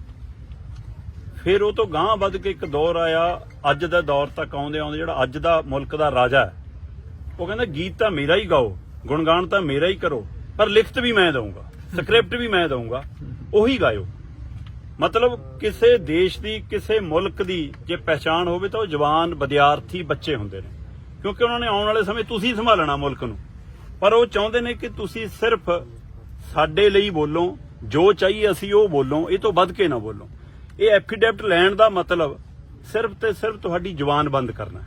ਫਿਰ ਉਹ ਤੋਂ ਗਾਂਹ ਵੱਧ ਕੇ ਇੱਕ ਦੌਰ ਆਇਆ, ਅੱਜ ਦਾ ਦੌਰ ਤੱਕ ਆਉਂਦੇ ਆਉਂਦੇ ਜਿਹੜਾ ਅੱਜ ਦਾ ਮੁਲਕ ਦਾ ਰਾਜਾ ਹੈ। ਉਹ ਕਹਿੰਦਾ, ਗੀਤ ਤਾਂ ਮੇਰਾ ਹੀ ਗਾਓ, ਗੁਣਗਾਨ ਤਾਂ ਮੇਰਾ ਹੀ ਕਰੋ, ਪਰ ਲਿਖਤ ਵੀ ਮੈਂ ਦਊਂਗਾ। ਸਕ੍ਰਿਪਟ ਵੀ ਮੈਂ ਦਊਂਗਾ। ਉਹੀ ਗਾਇਓ। ਮਤਲਬ ਕਿਸੇ ਦੇਸ਼ ਦੀ, ਕਿਸੇ ਮੁਲਕ ਦੀ ਜੇ ਪਹਿਚਾਣ ਹੋਵੇ ਤਾਂ ਉਹ ਜਵਾਨ ਵਿਦਿਆਰਥੀ ਬੱਚੇ ਹੁੰਦੇ ਨੇ। ਕਿਉਂਕਿ ਉਹਨਾਂ ਨੇ ਆਉਣ ਵਾਲੇ ਸਮੇਂ ਤੁਸੀਂ ਸੰਭਾਲਣਾ ਮੁਲਕ ਨੂੰ। ਪਰ ਉਹ ਚਾਹੁੰਦੇ ਨੇ ਕਿ ਤੁਸੀਂ ਸਿਰਫ ਸਾਡੇ ਲਈ ਬੋਲੋ, ਜੋ ਚਾਹੀਏ ਅਸੀਂ ਉਹ ਬੋਲੋ, ਇਹ ਤੋਂ ਵੱਧ ਕੇ ਨਾ ਬੋਲੋ। ਇਹ ਐਫੀਡੈਵਿਟ ਲੈਣ ਦਾ ਮਤਲਬ ਸਿਰਫ ਤੇ ਸਿਰਫ ਤੁਹਾਡੀ ਜ਼ੁਬਾਨ ਬੰਦ ਕਰਨਾ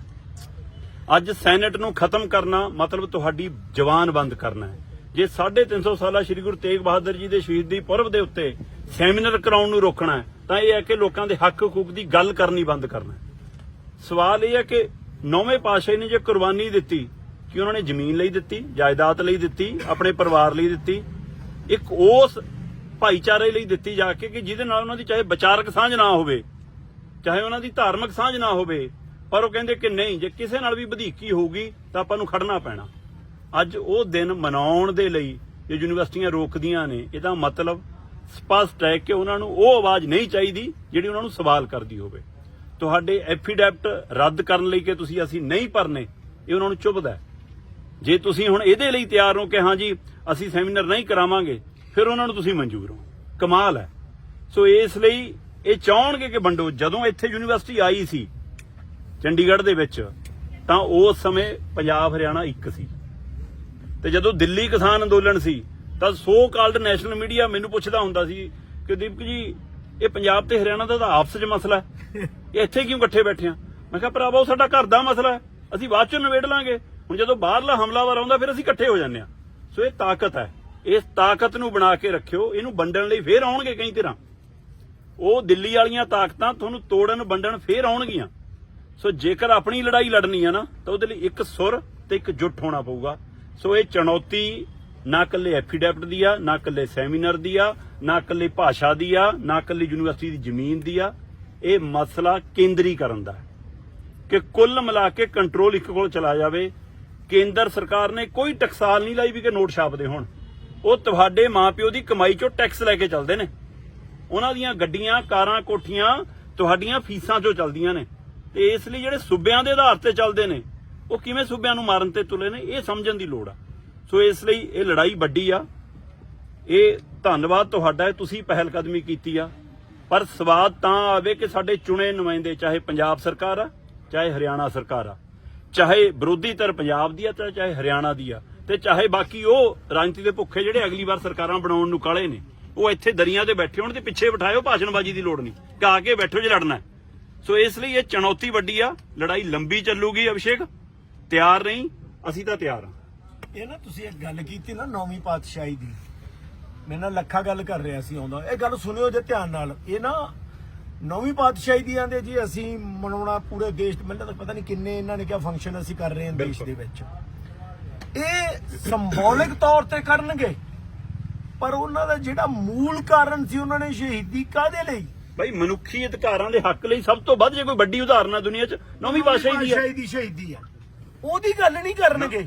ਅੱਜ ਸੈਨੇਟ ਨੂੰ ਖਤਮ ਕਰਨਾ ਮਤਲਬ ਤੁਹਾਡੀ ਜ਼ਬਾਨ ਬੰਦ ਕਰਨਾ ਹੈ। ਜੇ 350 ਸਾਲਾ ਸ੍ਰੀ ਗੁਰੂ ਤੇਗ ਬਹਾਦਰ ਜੀ ਦੇ ਸ਼ਹੀਦੀ ਪੁਰਬ ਦੇ ਉੱਤੇ ਸੈਮੀਨਾਰ ਕਰਾਉਣ ਨੂੰ ਰੋਕਣਾ ਤਾਂ ਇਹ ਹੈ ਕਿ ਲੋਕਾਂ ਦੇ ਹੱਕ ਹਕੂਕ ਦੀ ਗੱਲ ਕਰਨੀ ਬੰਦ ਕਰਨਾ ਸਵਾਲ ਇਹ ਹੈ ਕਿ ਨੌਵੇਂ ਪਾਤਸ਼ਾਹ ਨੇ ਜੇ ਕੁਰਬਾਨੀ ਦਿੱਤੀ, ਕਿ ਉਹਨਾਂ ਨੇ ਜ਼ਮੀਨ ਲਈ ਦਿੱਤੀ, ਜਾਇਦਾਦ ਲਈ ਦਿੱਤੀ, ਆਪਣੇ ਪਰਿਵਾਰ ਲਈ ਦਿੱਤੀ, ਇੱਕ ਉਸ ਭਾਈਚਾਰੇ ਲਈ ਦਿੱਤੀ ਜਾ ਕੇ ਕਿ ਜਿਹਦੇ ਨਾਲ ਉਹਨਾਂ ਦੀ ਚਾਹੇ ਵਿਚਾਰਕ ਸਾਂਝ ਨਾ ਹੋਵੇ, ਚਾਹੇ ਉਹਨਾਂ ਦੀ ਧਾਰਮਿਕ ਸਾਂਝ ਨਾ ਹੋਵੇ, ਪਰ ਉਹ ਕਹਿੰਦੇ ਕਿ ਨਹੀਂ, ਜੇ ਕਿਸੇ ਨਾਲ ਵੀ ਵਧੀਕੀ ਹੋਊਗੀ ਤਾਂ ਆਪਾਂ ਨੂੰ ਖੜਨਾ ਪੈਣਾ। ਅੱਜ ਉਹ ਦਿਨ ਮਨਾਉਣ ਦੇ ਲਈ ਜੇ ਯੂਨੀਵਰਸਿਟੀਆਂ ਰੋਕਦੀਆਂ ਨੇ, ਇਹਦਾ ਮਤਲਬ ਸਪਸ਼ਟ ਹੈ ਕਿ ਉਹਨਾਂ ਨੂੰ ਉਹ ਆਵਾਜ਼ ਨਹੀਂ ਚਾਹੀਦੀ ਜਿਹੜੀ ਉਹਨਾਂ ਨੂੰ ਸਵਾਲ ਕਰਦੀ ਹੋਵੇ। ਤੁਹਾਡੇ ਐਫੀਡੈਵਿਟ ਰੱਦ ਕਰਨ ਲਈ ਕਿ ਤੁਸੀਂ ਅਸੀਂ ਨਹੀਂ ਭਰਨੇ, ਇਹ ਉਹਨਾਂ ਨੂੰ ਚੁਭਦਾ ਹੈ। ਜੇ ਤੁਸੀਂ ਹੁਣ ਇਹਦੇ ਲਈ ਤਿਆਰ ਹੋ ਕਿ ਹਾਂ ਜੀ, ਅਸੀਂ ਸੈਮੀਨਾਰ ਨਹੀਂ ਕਰਾਵਾਂਗੇ, ਫਿਰ ਉਹਨਾਂ ਨੂੰ ਤੁਸੀਂ ਮਨਜ਼ੂਰ ਹੋ। ਕਮਾਲ ਹੈ। ਸੋ ਇਸ ਲਈ ਇਹ ਚਾਹਣਗੇ ਕਿ ਵੰਡੋ, ਜਦੋਂ ਇੱਥੇ ਯੂਨੀਵਰਸਿਟੀ ਆਈ ਸੀ ਚੰਡੀਗੜ੍ਹ ਦੇ ਵਿੱਚ, ਤਾਂ ਉਸ ਸਮੇਂ ਪੰਜਾਬ, ਹਰਿਆਣਾ ਇੱਕ ਸੀ। ਤੇ ਜਦੋਂ ਦਿੱਲੀ ਕਿਸਾਨ ਅੰਦੋਲਨ ਸੀ, ਤਾਂ ਸੋ ਕਾਲਡ ਨੈਸ਼ਨਲ ਮੀਡੀਆ ਮੈਨੂੰ ਪੁੱਛਦਾ ਹੁੰਦਾ ਸੀ ਕਿ ਦੀਪਕ ਜੀ, ਇਹ ਪੰਜਾਬ ਤੇ ਹਰਿਆਣਾ ਦਾ ਤਾਂ ਆਪਸ 'ਚ ਮਸਲਾ ਹੈ। ਇਹ ਇੱਥੇ ਕਿਉਂ ਇਕੱਠੇ ਬੈਠੇ ਆ? ਮੈਂ ਕਿਹਾ, ਭਰਾਵਾ ਉਹ ਸਾਡਾ ਘਰ ਦਾ ਮਸਲਾ ਹੈ। ਅਸੀਂ ਬਾਅਦ 'ਚ ਨਿਬੇੜ ਲਾਂਗੇ। ਹੁਣ ਜਦੋਂ ਬਾਹਰਲਾ ਹਮਲਾਵਰ ਆਉਂਦਾ, ਫਿਰ ਅਸੀਂ ਇਕੱਠੇ ਹੋ ਜਾਂਦੇ ਆ। ਸੋ ਇਹ ਤਾਕਤ ਹੈ। ਇਸ ਤਾਕਤ ਨੂੰ ਬਣਾ ਕੇ ਰੱਖਿਓ। ਇਹਨੂੰ ਵੰਡਣ ਲਈ ਫੇਰ ਆਉਣਗੇ ਕਈ ਤਰ੍ਹਾਂ ਉਹ ਦਿੱਲੀ ਵਾਲੀਆਂ ਤਾਕਤਾਂ ਤੁਹਾਨੂੰ ਤੋੜਨ, ਵੰਡਣ ਫੇਰ ਆਉਣਗੀਆਂ। ਸੋ ਜੇਕਰ ਆਪਣੀ ਲੜਾਈ ਲੜਨੀ ਆ ਨਾ, ਤਾਂ ਉਹਦੇ ਲਈ ਇੱਕ ਸੁਰ ਤੇ ਇੱਕ ਜੁੱਟ ਹੋਣਾ ਪਊਗਾ। ਸੋ ਇਹ ਚੁਣੌਤੀ ਨਾ ਇਕੱਲੇ ਐਫੀਡੈਵਿਟ ਦੀ ਆ, ਨਾ ਇਕੱਲੇ ਸੈਮੀਨਾਰ ਦੀ ਆ, ਨਾ ਇਕੱਲੇ ਭਾਸ਼ਾ ਦੀ ਆ, ਨਾ ਇਕੱਲੇ ਯੂਨੀਵਰਸਿਟੀ ਦੀ ਜ਼ਮੀਨ ਦੀ ਆ। ਇਹ ਮਸਲਾ ਕੇਂਦਰੀਕਰਨ ਦਾ ਕਿ ਕੁੱਲ ਮਿਲਾ ਕੇ ਕੰਟਰੋਲ ਇੱਕ ਕੋਲ ਚਲਾ ਜਾਵੇ, ਕੇਂਦਰ ਸਰਕਾਰ ਨੇ ਕੋਈ ਟਕਸਾਲ ਨਹੀਂ ਲਾਈ ਵੀ ਕਿ ਨੋਟ ਛਾਪਦੇ ਹੋਣ। ਉਹ ਤੁਹਾਡੇ ਮਾਪਿਓ ਦੀ ਕਮਾਈ ਚੋਂ ਟੈਕਸ ਲੈ ਕੇ ਚੱਲਦੇ ਨੇ। ਉਹਨਾਂ ਦੀਆਂ ਗੱਡੀਆਂ, ਕਾਰਾਂ, ਕੋਠੀਆਂ ਤੁਹਾਡੀਆਂ ਫੀਸਾਂ ਚੋਂ ਚੱਲਦੀਆਂ ਨੇ। ਤੇ ਇਸ ਲਈ ਜਿਹੜੇ ਸੂਬਿਆਂ ਦੇ ਆਧਾਰ ਤੇ ਚੱਲਦੇ ਨੇ ਉਹ ਕਿਵੇਂ ਸੂਬਿਆਂ ਨੂੰ ਮਾਰਨ ਤੇ ਤੁਲੇ ਨੇ, ਇਹ ਸਮਝਣ ਦੀ ਲੋੜ ਆ। ਸੋ ਇਸ ਲਈ ਇਹ ਲੜਾਈ ਵੱਡੀ ਆ। ਇਹ ਧੰਨਵਾਦ ਤੁਹਾਡਾ ਤੁਸੀਂ ਪਹਿਲ ਕਦਮੀ ਕੀਤੀ ਆ। ਪਰ ਸਵਾਦ ਤਾਂ ਆਵੇ ਕਿ ਸਾਡੇ ਚੁਣੇ ਨੁਮਾਇੰਦੇ, ਚਾਹੇ ਪੰਜਾਬ ਸਰਕਾਰ ਆ, ਚਾਹੇ ਹਰਿਆਣਾ ਸਰਕਾਰ ਆ। ਚਾਹੇ ਵਿਰੋਧੀ ਧਿਰ ਪੰਜਾਬ ਦੀ ਆ ਤੇ ਚਾਹੇ ਹਰਿਆਣਾ ਦੀ ਆ। ਤੇ ਚਾਹੇ ਬਾਕੀ ਉਹ ਰਾਜਨੀਤੀ ਦੇ ਭੁੱਖੇ ਜਿਹੜੇ ਅਗਲੀ ਵਾਰ ਸਰਕਾਰਾਂ ਬਣਾਉਣ ਨੂੰ ਕਾਲੇ ਨੇ, ਉਹ ਇੱਥੇ ਦਰੀਆਂ ਤੇ ਬੈਠੇ ਹੋਣ ਤੇ ਪਿੱਛੇ ਬਿਠਾਇਓ, ਭਾਸ਼ਣਬਾਜ਼ੀ ਦੀ ਲੋੜ ਨਹੀਂ। ਕਾ ਕੇ ਬੈਠੋ ਜੇ ਲੜਨਾ ਸੋ ਇਸ ਲਈ ਇਹ ਚੁਣੌਤੀ ਵੱਡੀ ਆ, ਲੜਾਈ ਲੰਬੀ ਚੱਲੂਗੀ, ਅਭਿਸ਼ੇਕ। ਤਿਆਰ ਨਹੀਂ? ਅਸੀਂ ਤਾਂ ਤਿਆਰ ਆ ਇਹ ਨਾ ਤੁਸੀਂ ਇੱਕ ਗੱਲ ਕੀਤੀ ਨਾ ਨੌਵੀਂ ਪਾਤਸ਼ਾਹੀ ਦੀ। ਮੈਂ ਨਾਲ ਲੱਖਾ ਗੱਲ ਕਰ ਰਿਹਾ ਸੀ ਆਉਂਦਾ। ਇਹ ਗੱਲ ਸੁਣਿਓ ਜੇ ਧਿਆਨ ਨਾਲ। ਇਹ ਨਾ ਨੌਵੀਂ ਪਾਤਸ਼ਾਹੀ ਦੀ ਆਂਦੇ ਜੀ ਅਸੀਂ ਮਨਾਉਣਾ ਪੂਰੇ ਦੇਸ਼ ਮੈਨੂੰ ਤਾਂ ਪਤਾ ਨਹੀਂ ਕਿੰਨੇ ਇਹਨਾਂ ਨੇ ਕਿਹਾ ਫੰਕਸ਼ਨ ਅਸੀਂ ਕਰ ਰਹੇ ਹਾਂ ਦੇਸ਼ ਦੇ ਵਿੱਚ। ਇਹ ਸਿੰਬੋਲਿਕ ਤੌਰ ਤੇ ਕਰਨਗੇ। ਪਰ ਉਹਨਾਂ ਦਾ ਜਿਹੜਾ ਮੂਲ ਕਾਰਨ ਸੀ ਉਹਨਾਂ ਨੇ ਸ਼ਹੀਦੀ ਕਾਦੇ ਲਈ? ਭਾਈ ਮਨੁੱਖੀ ਅਧਿਕਾਰਾਂ ਦੇ ਹੱਕ ਲਈ ਸਭ ਤੋਂ ਵੱਧ ਜੇ ਕੋਈ ਵੱਡੀ ਉਦਾਹਰਨ ਹੈ ਦੁਨੀਆ 'ਚ ਨੌਵੀਂ ਪਾਤਸ਼ਾਹੀ ਦੀ ਹੈ ਦੀ ਸ਼ਹੀਦੀ ਆ। ਉਹਦੀ ਗੱਲ ਨਹੀਂ ਕਰਨਗੇ।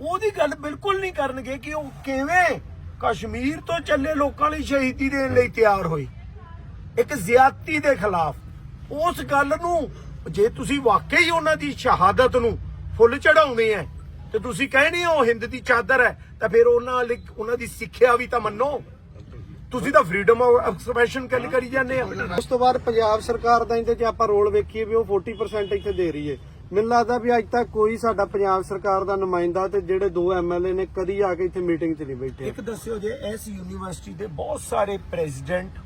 ਉਹਦੀ ਗੱਲ ਬਿਲਕੁਲ ਨਹੀਂ ਕਰਨਗੇ ਕਿ ਉਹ ਕਿਵੇਂ ਕਸ਼ਮੀਰ ਤੋਂ ਚੱਲੇ ਲੋਕਾਂ ਲਈ ਸ਼ਹੀਦੀ ਦੇਣ ਲਈ ਤਿਆਰ ਹੋਏ। ਇੱਕ ਜ਼ਿਆਦਤੀ ਦੇ ਖਿਲਾਫ। ਉਸ ਗੱਲ ਨੂੰ ਜੇ ਤੁਸੀਂ ਵਾਕਈ ਉਹਨਾਂ ਦੀ ਸ਼ਹਾਦਤ ਨੂੰ ਫੁੱਲ ਚੜਾਉਂਦੇ ਆ ਤੇ ਤੁਸੀਂ ਕਹਿੰਦੇ ਹੋ ਹਿੰਦ ਦੀ ਚਾਦਰ ਹੈ ਤਾਂ ਫਿਰ ਉਹਨਾਂ ਲਈ ਉਹਨਾਂ ਦੀ ਸਿੱਖਿਆ ਵੀ ਤਾਂ ਮੰਨੋ। ਤੁਸੀਂ ਤਾਂ ਫਰੀडम ਆਫ ਐਕਸਪ੍ਰੈਸ਼ਨ ਗੱਲ ਕਰੀ ਜਾਂਦੇ ਆ ਉਸ ਤੋਂ ਬਾਅਦ ਪੰਜਾਬ ਸਰਕਾਰ ਦਾ ਇਹਦੇ 'ਚ ਆਪਾਂ ਰੋਲ ਵੇਖੀਏ ਵੀ ਉਹ 40% ਇੱਥੇ ਦੇ ਰਹੀ ਹੈ ਮੈਨੂੰ ਲੱਗਦਾ ਵੀ ਅੱਜ ਤੱਕ ਕੋਈ ਸਾਡਾ ਪੰਜਾਬ ਸਰਕਾਰ ਦਾ ਨੁਮਾਇੰਦਾ ਤੇ ਜਿਹੜੇ ਦੋ ਐਮਐਲਏ ਨੇ ਕਦੀ ਆ ਕੇ ਇੱਥੇ ਮੀਟਿੰਗ 'ਚ ਨਹੀਂ ਬੈਠੇ। ਇੱਕ ਦੱਸਿਓ ਜੇ ਇਸ ਯੂਨੀਵਰਸਿਟੀ ਦੇ ਬਹੁਤ ਸਾਰੇ ਪ੍ਰੈਜ਼ੀਡੈਂਟ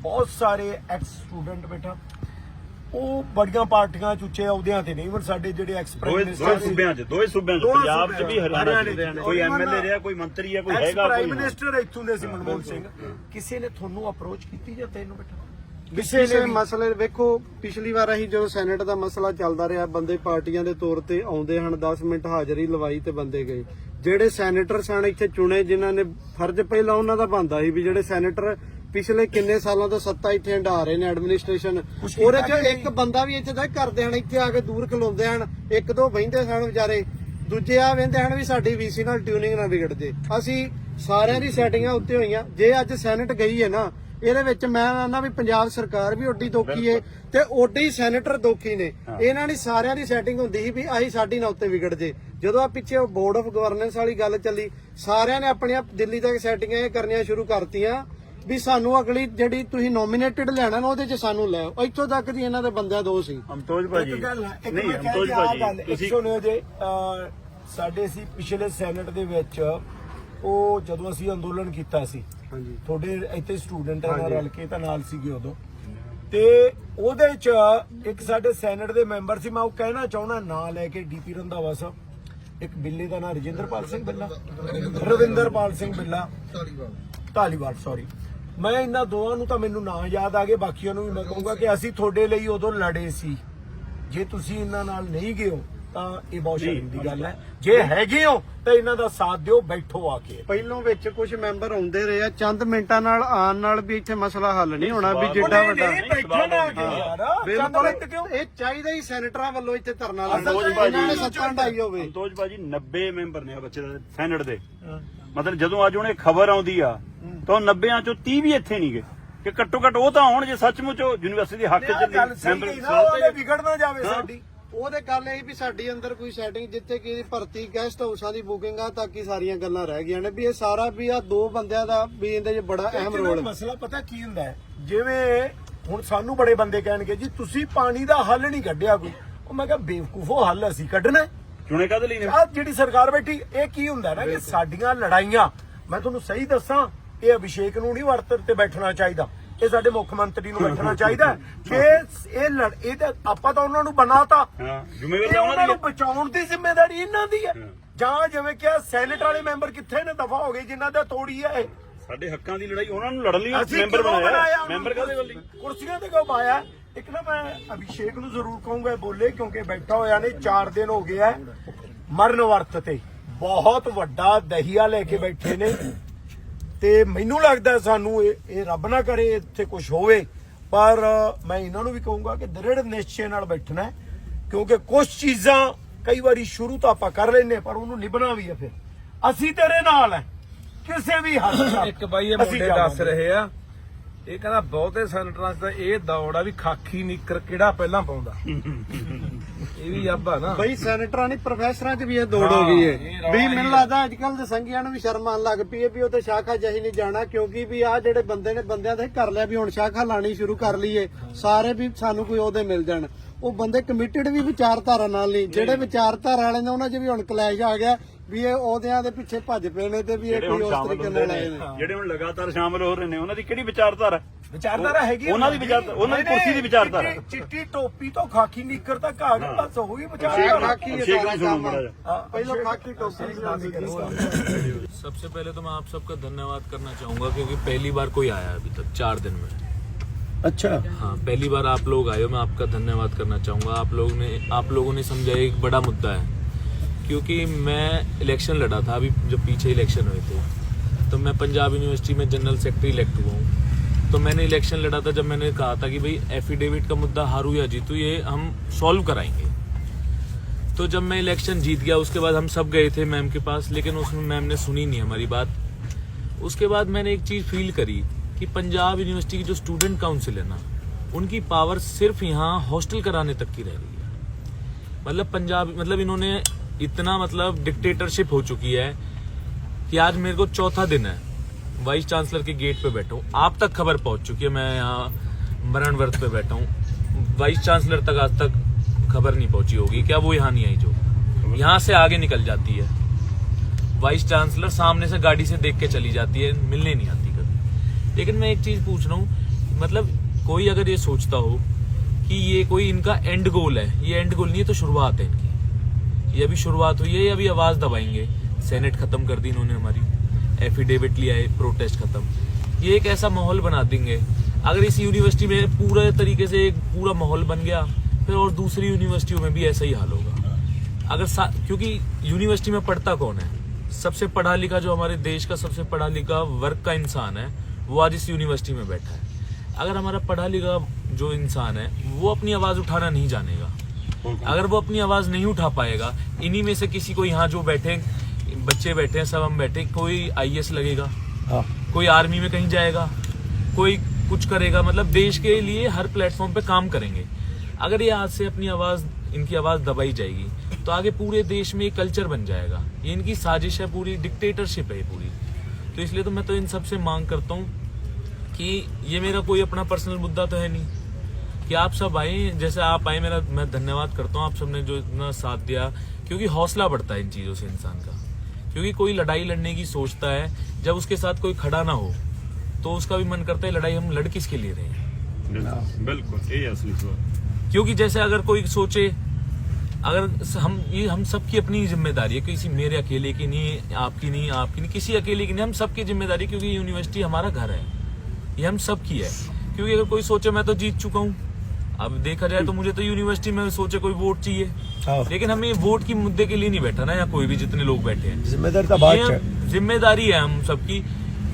ਬਹੁਤ ਸਾਰੇ ਐਕਸ ਸਟੂਡੈਂਟ ਬੇਟਾ ਉਹ ਬੜੀਆਂ ਪਾਰਟੀਆਂ ਚ ਉੱਚੇ ਅਹੁਦਿਆਂ ਤੇ ਨਹੀਂ ਪਰ ਸਾਡੇ ਜਿਹੜੇ ਐਕਸ ਦੋਏ ਸੂਬਿਆਂ 'ਚ ਦੋਏ ਸੂਬਿਆਂ 'ਚ ਪੰਜਾਬ 'ਚ ਵੀ ਹਰਿਆਣਾ। ਕੋਈ ਐਮਐਲਏ ਰਿਹਾ ਕੋਈ ਮੰਤਰੀ ਹੈ ਕੋਈ ਹੈਗਾ ਪ੍ਰਾਈਮ ਕੋਈ ਮਿਨਿਸਟਰ ਇੱਥੋਂ ਦੇ ਸੀ ਮਨਮੋਹਨ ਸਿੰਘ ਕਿਸੇ ਨੇ ਤੁਹਾਨੂੰ ਅਪਰੋਚ ਕੀਤੀ ਜਾਂ ਤੈਨੂੰ ਬੇਟਾ ਕਿਸੇ ਮਸਲੇ ਵੇਖੋ ਪਿਛਲੀ ਵਾਰ ਅਸੀਂ ਜਦੋਂ ਸੈਨੇਟ ਦਾ ਮਸਲਾ ਚੱਲਦਾ ਰਿਹਾ ਬੰਦੇ ਪਾਰਟੀਆਂ ਦੇ ਤੌਰ ਤੇ ਆਉਂਦੇ ਹਨ 10 ਮਿੰਟ ਹਾਜ਼ਰੀ ਲਵਾਈ ਤੇ ਬੰਦੇ ਗਏ। ਜਿਹੜੇ ਸੈਨੇਟਰ ਸਨ ਇੱਥੇ ਚੁਣੇ ਜਿਨ੍ਹਾਂ ਨੇ ਫਰਜ਼ ਪਹਿਲਾਂ ਉਹਨਾਂ ਦਾ ਬਣਦਾ ਸੀ ਵੀ ਜਿਹੜੇ ਸੈਨੇਟਰ ਪਿਛਲੇ ਕਿੰਨੇ ਸਾਲਾਂ ਤੋਂ ਸੱਤਾ ਇੱਥੇ ਹੰਢਾ ਰਹੇ ਨੇ ਐਡਮਿਨਿਸਟ੍ਰੇਸ਼ਨ ਉਹਦੇ ਚ ਇੱਕ ਬੰਦਾ ਵੀ ਇੱਥੇ ਤੱਕ ਕਰਦੇ ਹਨ ਇੱਥੇ ਆ ਕੇ ਦੂਰ ਖਲੋਂਦੇ ਹਨ ਇੱਕ ਦੋ ਬਹਿੰਦੇ ਸਨ ਵਿਚਾਰੇ ਦੂਜੇ ਆ ਵੇਂਦੇ ਹਨ ਵੀ ਸਾਡੀ ਵੀਸੀ ਨਾਲ ਟਿਊਨਿੰਗ ਨਾ ਵਿਗੜ ਜੇ। ਅਸੀਂ ਸਾਰਿਆਂ ਦੀ ਸੈਟਿੰਗਾਂ ਉੱਤੇ ਹੋਈਆਂ। ਜੇ ਅੱਜ ਸੈਨੇਟ ਗਈ ਹੈ ਨਾ ਇਹਦੇ ਵਿੱਚ ਮੈਂ ਕਹਿੰਦਾ ਵੀ ਪੰਜਾਬ ਸਰਕਾਰ ਵੀ ਓਡੀ ਦੋਖੀ ਏ ਤੇ ਓਡੇ ਸੈਨੇਟਰ ਦੋਖੀ ਨੇ। ਇਹਨਾਂ ਦੀ ਸਾਰਿਆਂ ਦੀ ਸੈਟਿੰਗ ਹੁੰਦੀ ਸੀ ਵੀ ਆਹੀ ਸਾਡੀ ਨਾ ਉੱਤੇ ਵਿਗੜ ਜੇ। ਜਦੋਂ ਆ ਪਿੱਛੇ ਬੋਰਡ ਆਫ ਗਵਰਨੈਂਸ ਵਾਲੀ ਗੱਲ ਚੱਲੀ ਸਾਰਿਆਂ ਨੇ ਆਪਣੀਆਂ ਦਿੱਲੀ ਤੱਕ ਸੈਟਿੰਗਾਂ ਇਹ ਕਰਨੀਆਂ ਸ਼ੁਰੂ ਕਰਤੀਆਂ ਵੀ ਸਾਨੂੰ ਅਗਲੀ ਜਿਹੜੀ ਤੁਸੀਂ ਨੋਮੀਨੇਟਡ ਲੈਣਾ ਨਾ ਉਹਦੇ 'ਚ ਸਾਨੂੰ ਲੈ ਆਓ। ਇੱਥੋਂ ਤੱਕ ਦੀ ਇਹਨਾਂ ਦੇ ਬੰਦਿਆਂ ਦੋ ਸੀ। ਅਮਤੋਜ ਭਾਜੀ। ਨਹੀਂ ਅਮਤੋਜ ਭਾਜੀ ਤੁਸੀਂ ਸੁਣਿਓ ਜੇ ਅਹ, ਸਾਡੇ ਸੀ ਪਿਛਲੇ ਸੈਨੇਟ ਦੇ ਵਿੱਚ ਉਹ ਜਦੋਂ ਅਸੀਂ ਅੰਦੋਲਨ ਕੀਤਾ ਸੀ ਹਾਂਜੀ। ਤੁਹਾਡੇ ਇੱਥੇ ਸਟੂਡੈਂਟਾਂ ਨਾਲ। ਰਲ ਕੇ ਤਾਂ ਨਾਲ ਸੀਗੇ ਉਦੋਂ। ਤੇ ਉਹਦੇ ਚ ਇੱਕ ਸਾਡੇ ਸੈਨੇਟ ਦੇ ਮੈਂਬਰ ਸੀ ਮੈਂ ਉਹ ਕਹਿਣਾ ਚਾਹੁੰਦਾ ਨਾਂ ਲੈ ਕੇ ਡੀਪੀ ਰੰਧਾਵਾ ਸਾਹਿਬ। ਇੱਕ ਬਿੱਲੇ ਦਾ ਨਾਂ ਰਜਿੰਦਰਪਾਲ ਸਿੰਘ ਬਿੱਲਾ। ਰਵਿੰਦਰਪਾਲ ਸਿੰਘ ਬਿੱਲਾ। ਧਾਲੀਵਾਲ ਸੌਰੀ ਮੈਂ ਇਹਨਾਂ ਦੋਵਾਂ ਨੂੰ ਤਾਂ ਮੈਨੂੰ ਨਾਂ ਯਾਦ ਆ ਗਏ ਬਾਕੀਆਂ ਨੂੰ ਵੀ ਮੈਂ ਕਹੂੰਗਾ ਕਿ ਅਸੀਂ ਤੁਹਾਡੇ ਲਈ ਉਦੋਂ ਲੜੇ ਸੀ। ਜੇ ਤੁਸੀਂ ਇਹਨਾਂ ਨਾਲ ਨਹੀਂ ਗਏ ਹੋ ਤਾਂ ਇਹ ਬਹੁਤ ਸ਼ਰਮ ਦੀ ਗੱਲ ਹੈ। ਜੇ ਹੈਗੇ ਹੋ ਤਾਂ ਇਹਨਾਂ ਦਾ ਸਾਥ ਦਿਓ ਬੈਠੋ ਆ ਕੇ। ਪਹਿਲੋਂ ਵਿੱਚ ਕੁਝ ਮੈਂਬਰ ਆਉਂਦੇ ਰਹੇ ਆ ਚੰਦ ਮਿੰਟਾਂ ਨਾਲ ਆਉਣ ਨਾਲ ਵੀ ਇੱਥੇ ਮਸਲਾ ਹੱਲ ਨਹੀਂ ਹੋਣਾ ਵੀ ਜਿੱਡਾ ਵੱਡਾ। ਨਹੀਂ, ਬੈਠੋ ਨਾ ਆ ਕੇ। ਯਾਰ ਚੰਦ ਬਿਲਕੁਲ। ਮਿੰਟ ਕਿਉਂ? ਇਹ ਚਾਹੀਦਾ ਹੀ ਸੈਨੇਟਰਾਂ ਵੱਲੋਂ ਇੱਥੇ ਧਰਨਾ ਇਹਨਾਂ ਨੇ ਭਾਜੀ- ਸੱਤਾ ਢਾਈ ਹੋਵੇ। ਅਮਤੋਜ ਭਾਜੀ 90 ਮੈਂਬਰ ਨੇ ਆ ਬੱਚੇ ਦੇ ਸੈਨੇਟ ਦੇ। ਮਤਲਬ ਜਦੋਂ ਅੱਜ ਉਹਨੇ ਖਬਰ ਆਉਂਦੀ ਆ ਤਾਂ 90ਾਂ ਚੋਂ 30 ਵੀ ਇੱਥੇ ਨਹੀਂ ਗਏ। ਕਿ ਘੱਟੋ ਘੱਟ ਉਹ ਤਾਂ ਆਉਣ ਜੇ ਸੱਚਮੁੱਚ ਉਹ ਯੂਨੀਵਰਸਿਟੀ ਦੇ ਹੱਕ ਚ ਮੈਂਬਰ ਨਾ ਉਹਦੇ ਵਿਗੜ ਨਾ ਜਾਵੇ। ਸਾਡੀ। ਉਹਦੇ ਗੱਲ ਇਹ ਵੀ ਸਾਡੀ ਅੰਦਰ ਕੋਈ ਸੈਟਿੰਗ ਜਿੱਥੇ ਕਿ ਭਰਤੀ ਗੈਸਟ ਹਾਊਸਾਂ ਦੀ ਬੁਕਿੰਗ ਆ ਤੱਕ ਹੀ ਸਾਰੀਆਂ ਗੱਲਾਂ ਰਹਿ ਗਈਆਂ ਨੇ ਵੀ ਇਹ ਸਾਰਾ ਵੀ ਆ ਦੋ ਬੰਦਿਆਂ ਦਾ ਵੀ ਇਹਦੇ 'ਚ ਬੜਾ ਅਹਿਮ ਰੋਲ ਹੈ। ਮਸਲਾ ਪਤਾ ਕੀ ਹੁੰਦਾ ਹੈ? ਜਿਵੇਂ ਹੁਣ ਸਾਨੂੰ ਬੜੇ ਬੰਦੇ ਕਹਿਣਗੇ ਜੀ ਤੁਸੀਂ ਪਾਣੀ ਦਾ ਹੱਲ ਨਹੀਂ ਕੱਢਿਆ ਕੋਈ। ਉਹ ਮੈਂ ਕਿਹਾ ਬੇਵਕੂਫੋ ਹੱਲ ਅਸੀਂ ਕੱਢਣਾ। ਚੁਣੇ ਕਾਹਦੇ ਲਈ ਨੇ? ਆਹ ਜਿਹੜੀ ਸਰਕਾਰ ਬੈਠੀ ਇਹ ਕੀ ਹੁੰਦਾ ਨਾ ਕਿ ਸਾਡੀਆਂ ਲੜਾਈਆਂ ਮੈਂ ਤੁਹਾਨੂੰ ਸਹੀ ਦੱਸਾਂ ਇਹ ਅਭਿਸ਼ੇਕ ਨੂੰ ਨਹੀਂ ਵਰਤ ਤੇ ਬੈਠਣਾ ਚਾਹੀਦਾ। ਇਹ ਸਾਡੇ ਮੁੱਖ ਮੰਤਰੀ ਨੂੰ ਬੈਠਣਾ ਚਾਹੀਦਾ ਹੈ। ਕਿ ਇਹ ਲੜ ਇਹ ਤਾਂ ਆਪਾਂ ਤਾਂ ਉਹਨਾਂ ਨੂੰ ਬਣਾਤਾ। ਹਾਂ ਇਹ ਜ਼ਿੰਮੇਵਾਰੀ ਤਾਂ ਉਹਨਾਂ ਉਹਨਾਂ ਨੂੰ ਹੈ। ਬਚਾਉਣ ਦੀ ਜ਼ਿੰਮੇਵਾਰੀ ਇਹਨਾਂ ਦੀ ਹੈ। ਜਾਂ ਜਿਵੇਂ ਕਿ ਸੈਨੇਟ ਵਾਲੇ ਮੈਂਬਰ ਕਿੱਥੇ ਨੇ? ਦਫਾ ਹੋ ਗਏ ਜਿਨ੍ਹਾਂ ਦਾ ਤੋੜੀ ਹੈ ਇਹ। ਸਾਡੇ ਹੱਕਾਂ ਦੀ ਲੜਾਈ ਉਹਨਾਂ ਨੂੰ ਲੜਨ ਲਈ ਅਸੀਂ ਮੈਂਬਰ ਕਿਉਂ ਬਣਾਇਆ? ਮੈਂਬਰ ਕਾਹਦੇ ਵੱਲੀ ਕੁਰਸੀਆਂ ਤੇ ਕਿਉਂ ਪਾਇਆ? ਇੱਕ ਨਾ ਮੈਂ ਅਭਿਸ਼ੇਕ ਨੂੰ ਜ਼ਰੂਰ ਕਹੂੰਗਾ ਇਹ ਬੋਲੇ ਕਿਉਂਕਿ ਬੈਠਾ ਹੋਇਆ ਨੇ 4 ਦਿਨ ਹੋ ਗਿਆ ਮਰਨ ਵਰਤ ਤੇ। ਬਹੁਤ ਵੱਡਾ ਦਹੀਆ ਲੈ ਕੇ ਬੈਠੇ ਨੇ। ਤੇ ਮੈਨੂੰ ਲੱਗਦਾ ਸਾਨੂੰ ਇਹ ਇਹ ਰੱਬ ਨਾ ਕਰੇ ਇੱਥੇ ਕੁਝ ਹੋਵੇ। ਪਰ ਮੈਂ ਇਹਨਾਂ ਨੂੰ ਵੀ ਕਹੂੰਗਾ ਕਿ ਦ੍ਰਿੜ ਨਿਸ਼ਚੇ ਨਾਲ ਬੈਠਣਾ ਕਿਉਂਕਿ ਕੁਝ ਚੀਜ਼ਾਂ ਕਈ ਵਾਰੀ ਸ਼ੁਰੂ ਤਾਂ ਆਪਾਂ ਕਰ ਲੈਨੇ ਪਰ ਉਹਨੂੰ ਨਿਭਣਾ ਵੀ ਹੈ ਫਿਰ। ਅਸੀਂ ਤੇਰੇ ਨਾਲ ਹੈ ਕਿਸੇ ਵੀ ਹੱਦ ਤੱਕ ਇੱਕ ਬਾਈ ਇਹ ਮੁੰਡੇ ਦੱਸ। ਰਹੇ ਆ ਇਹ ਕਹਿੰਦਾ ਬਹੁਤੇ ਸੈਨੇਟਰਾਂ ਤਾਂ ਇਹ ਦੌੜ ਆ ਵੀ ਖਾਕੀ ਨਿੱਕਰ ਕਿਹੜਾ ਪਹਿਲਾਂ ਪਾਉਂਦਾ। ਇਹ ਵੀ ਅੱਬਾ ਨਾ। ਬਈ ਸੈਨੇਟਰਾਂ ਨਹੀਂ ਪ੍ਰੋਫੈਸਰਾਂ 'ਚ ਵੀ ਇਹ ਦੌੜ ਹੋ ਗਈ ਹੈ ਰੌਲਾ ਵੀ ਮੈਨੂੰ ਹੈ। ਲੱਗਦਾ ਅੱਜ ਕੱਲ ਦੇ ਸੰਗੀਆਂ ਨੂੰ ਵੀ ਸ਼ਰਮ ਆਉਣ ਲੱਗ ਪਈ ਹੈ ਵੀ ਉਹ ਤੇ ਸ਼ਾਖਾ ਜਹੀ ਨਹੀਂ ਜਾਣਾ ਕਿਉਂਕਿ ਵੀ ਆ ਜਿਹੜੇ ਬੰਦੇ ਨੇ ਬੰਦਿਆਂ ਦੇ ਕਰ ਲਿਆ ਵੀ ਹੁਣ ਸ਼ਾਖਾ ਲਾਣੀ ਸ਼ੁਰੂ ਕਰ ਲਈਏ। ਸਾਰੇ ਵੀ ਸਾਨੂੰ ਕੋਈ ਉਹਦੇ ਮਿਲ ਜਾਣ। ਉਹ ਬੰਦੇ ਕਮਿਟਡ ਵੀ ਵਿਚਾਰਧਾਰਾ ਨਾਲ ਨਹੀਂ ਜਿਹੜੇ ਵਿਚਾਰਧਾਰਾ ਵਾਲੇ ਨੇ ਉਹਨਾਂ 'ਚ ਵੀ ਹੁਣ ਕਲੈਸ਼ ਆ ਗਿਆ। ਵੀ ਇਹ ਉਹਦਿਆਂ ਦੇ ਪਿੱਛੇ ਭੱਜ ਪਏ ਨੇ ਤੇ ਵੀ ਇਹ ਜਿਹੜੇ ਕੋਈ ਹੁਣ ਉਸ ਸ਼ਾਮਲ ਤਰੀਕੇ ਹੁੰਦੇ ਨਾਲ ਆਏ ਨੇ ਨੇ ਜਿਹੜੇ ਹੁਣ ਲਗਾਤਾਰ ਸ਼ਾਮਲ ਹੋ ਰਹੇ ਨੇ ਉਹਨਾਂ ਦੀ ਕਿਹੜੀ ਵਿਚਾਰਧਾਰਾ ਵਿਚਾਰਧਾਰਾ ਹੈਗੀ ਉਹਨਾਂ ਦੀ ਵਿਚਾਰਧਾਰਾ ਉਹਨਾਂ ਦੀ ਕੁਰਸੀ ਦੀ ਵਿਚਾਰਧਾਰਾ ਚਿੱਟੀ- ਚਿੱਟੀ ਟੋਪੀ ਤੋਂ ਖਾਕੀ ਨਿੱਕਰ ਤੱਕ ਆ ਗਏ ਬਸ ਉਹੀ ਸ਼ੇਖ ਵਿਚਾਰਧਾਰਾ ਖਾਕੀ ਇਹ ਅਭਿਸ਼ੇਕ ਸਾਰਾ ਨੂੰ ਸੁਣੋ ਕੰਮ ਮਾੜਾ ਜਿਹਾ। ਹਾਂ, ਪਹਿਲਾਂ ਖਾਕੀ ਟੋਪੀ ਸੀ ਹੁੰਦੀ ਸੀ सबसे पहले तो मैं आप सबका धन्यवाद करना चाहूंगा क्योंकि पहली बार कोई आया है अभी तक चार दिन में अच्छा हाँ पहली बार आप लोग आए हो मैं आपका धन्यवाद करना चाहूंगा आप लोग ने आप लोगों ने समझा एक बड़ा मुद्दा है क्योंकि मैं इलेक्शन लड़ा था, अभी जब पीछे इलेक्शन हुए थे। तो मैं पंजाब यूनिवर्सिटी में जनरल सेक्रेटरी इलेक्ट हुआ हूँ। तो मैंने इलेक्शन लड़ा था जब मैंने कहा था कि भाई एफिडेविट का मुद्दा हारू या जीतू, ये हम सॉल्व कराएँगे। तो जब मैं इलेक्शन जीत गया, उसके बाद हम सब गए थे मैम के पास, लेकिन उसमें मैम ने सुनी नहीं हमारी बात। उसके बाद मैंने एक चीज़ फील करी कि पंजाब यूनिवर्सिटी की जो स्टूडेंट काउंसिल है ना, उनकी पावर सिर्फ़ यहाँ हॉस्टल कराने तक की रह गई है। मतलब पंजाब मतलब इन्होंने इतना मतलब डिक्टेटरशिप हो चुकी है कि आज मेरे को चौथा दिन है। वाइस चांसलर के गेट पे बैठा हूँ। आप तक खबर पहुँच चुकी है मैं यहाँ मरण व्रत पे बैठा हूँ। वाइस चांसलर तक आज तक खबर नहीं पहुँची होगी। क्या वो यहाँ नहीं आई जो? यहाँ से आगे निकल जाती है। वाइस चांसलर सामने से गाड़ी से देख के चली जाती है मिलने नहीं आती कभी। लेकिन मैं एक चीज़ पूछ रहा हूँ मतलब कोई अगर ये सोचता हो कि ये कोई इनका एंड गोल है ये एंड गोल नहीं है तो शुरुआत है इनकी। ये अभी शुरुआत हुई है, ये अभी आवाज़ दबाएँगे। सेनेट खत्म कर दी इन्होंने हमारी। एफिडेविट लिया है प्रोटेस्ट खत्म। ये एक ऐसा माहौल बना देंगे। अगर इस यूनिवर्सिटी में पूरे तरीके से एक पूरा माहौल बन गया, फिर और दूसरी यूनिवर्सिटियों में भी ऐसा ही हाल होगा। अगर क्योंकि यूनिवर्सिटी में पढ़ता कौन है? सबसे पढ़ा लिखा जो हमारे देश का सबसे पढ़ा लिखा वर्ग का इंसान है, वो आज इस यूनिवर्सिटी में बैठा है। अगर हमारा पढ़ा लिखा जो इंसान है, वो अपनी आवाज़ उठाना नहीं जानेगा। अगर वो अपनी आवाज़ नहीं उठा पाएगा इन्हीं में से किसी को यहाँ जो बैठे बच्चे बैठे हैं सब हम बैठे कोई आई लगेगा? कोई आर्मी में कहीं जाएगा? कोई कुछ करेगा? मतलब देश के लिए हर प्लेटफॉर्म पे काम करेंगे। अगर ये आज से अपनी आवाज़ इनकी आवाज़ दबाई जाएगी तो आगे पूरे देश में ये कल्चर बन जाएगा। ये इनकी साजिश है पूरी डिक्टेटरशिप है पूरी। तो इसलिए तो मैं तो इन सबसे मांग करता हूँ कि ये मेरा कोई अपना पर्सनल मुद्दा तो है नहीं। कि आप सब आए जैसे आप आए मेरा मैं धन्यवाद करता हूँ आप सबने जो इतना साथ दिया क्योंकि हौसला बढ़ता है इन चीज़ों से इंसान का। क्योंकि कोई लड़ाई लड़ने की सोचता है जब उसके साथ कोई खड़ा ना हो तो उसका भी मन करता है लड़ाई हम लड़ किसके लिए रहे बिल्कुल यही असली क्योंकि जैसे अगर कोई सोचे अगर हम ये हम सबकी अपनी ज़िम्मेदारी है किसी मेरे अकेले की नहीं आपकी नहीं आपकी नहीं किसी अकेले की नहीं हम सबकी ज़िम्मेदारी क्योंकि यूनिवर्सिटी हमारा घर है ये हम सबकी है। क्योंकि अगर कोई सोचे मैं तो जीत चुका हूँ। अब देखा जाए तो मुझे तो यूनिवर्सिटी में सोचे कोई वोट चाहिए। लेकिन हमें वोट की मुद्दे के लिए नहीं बैठा ना या कोई भी जितने लोग बैठे हैं। ज़िम्मेदारी ज़िम्मेदारी है हम सबकी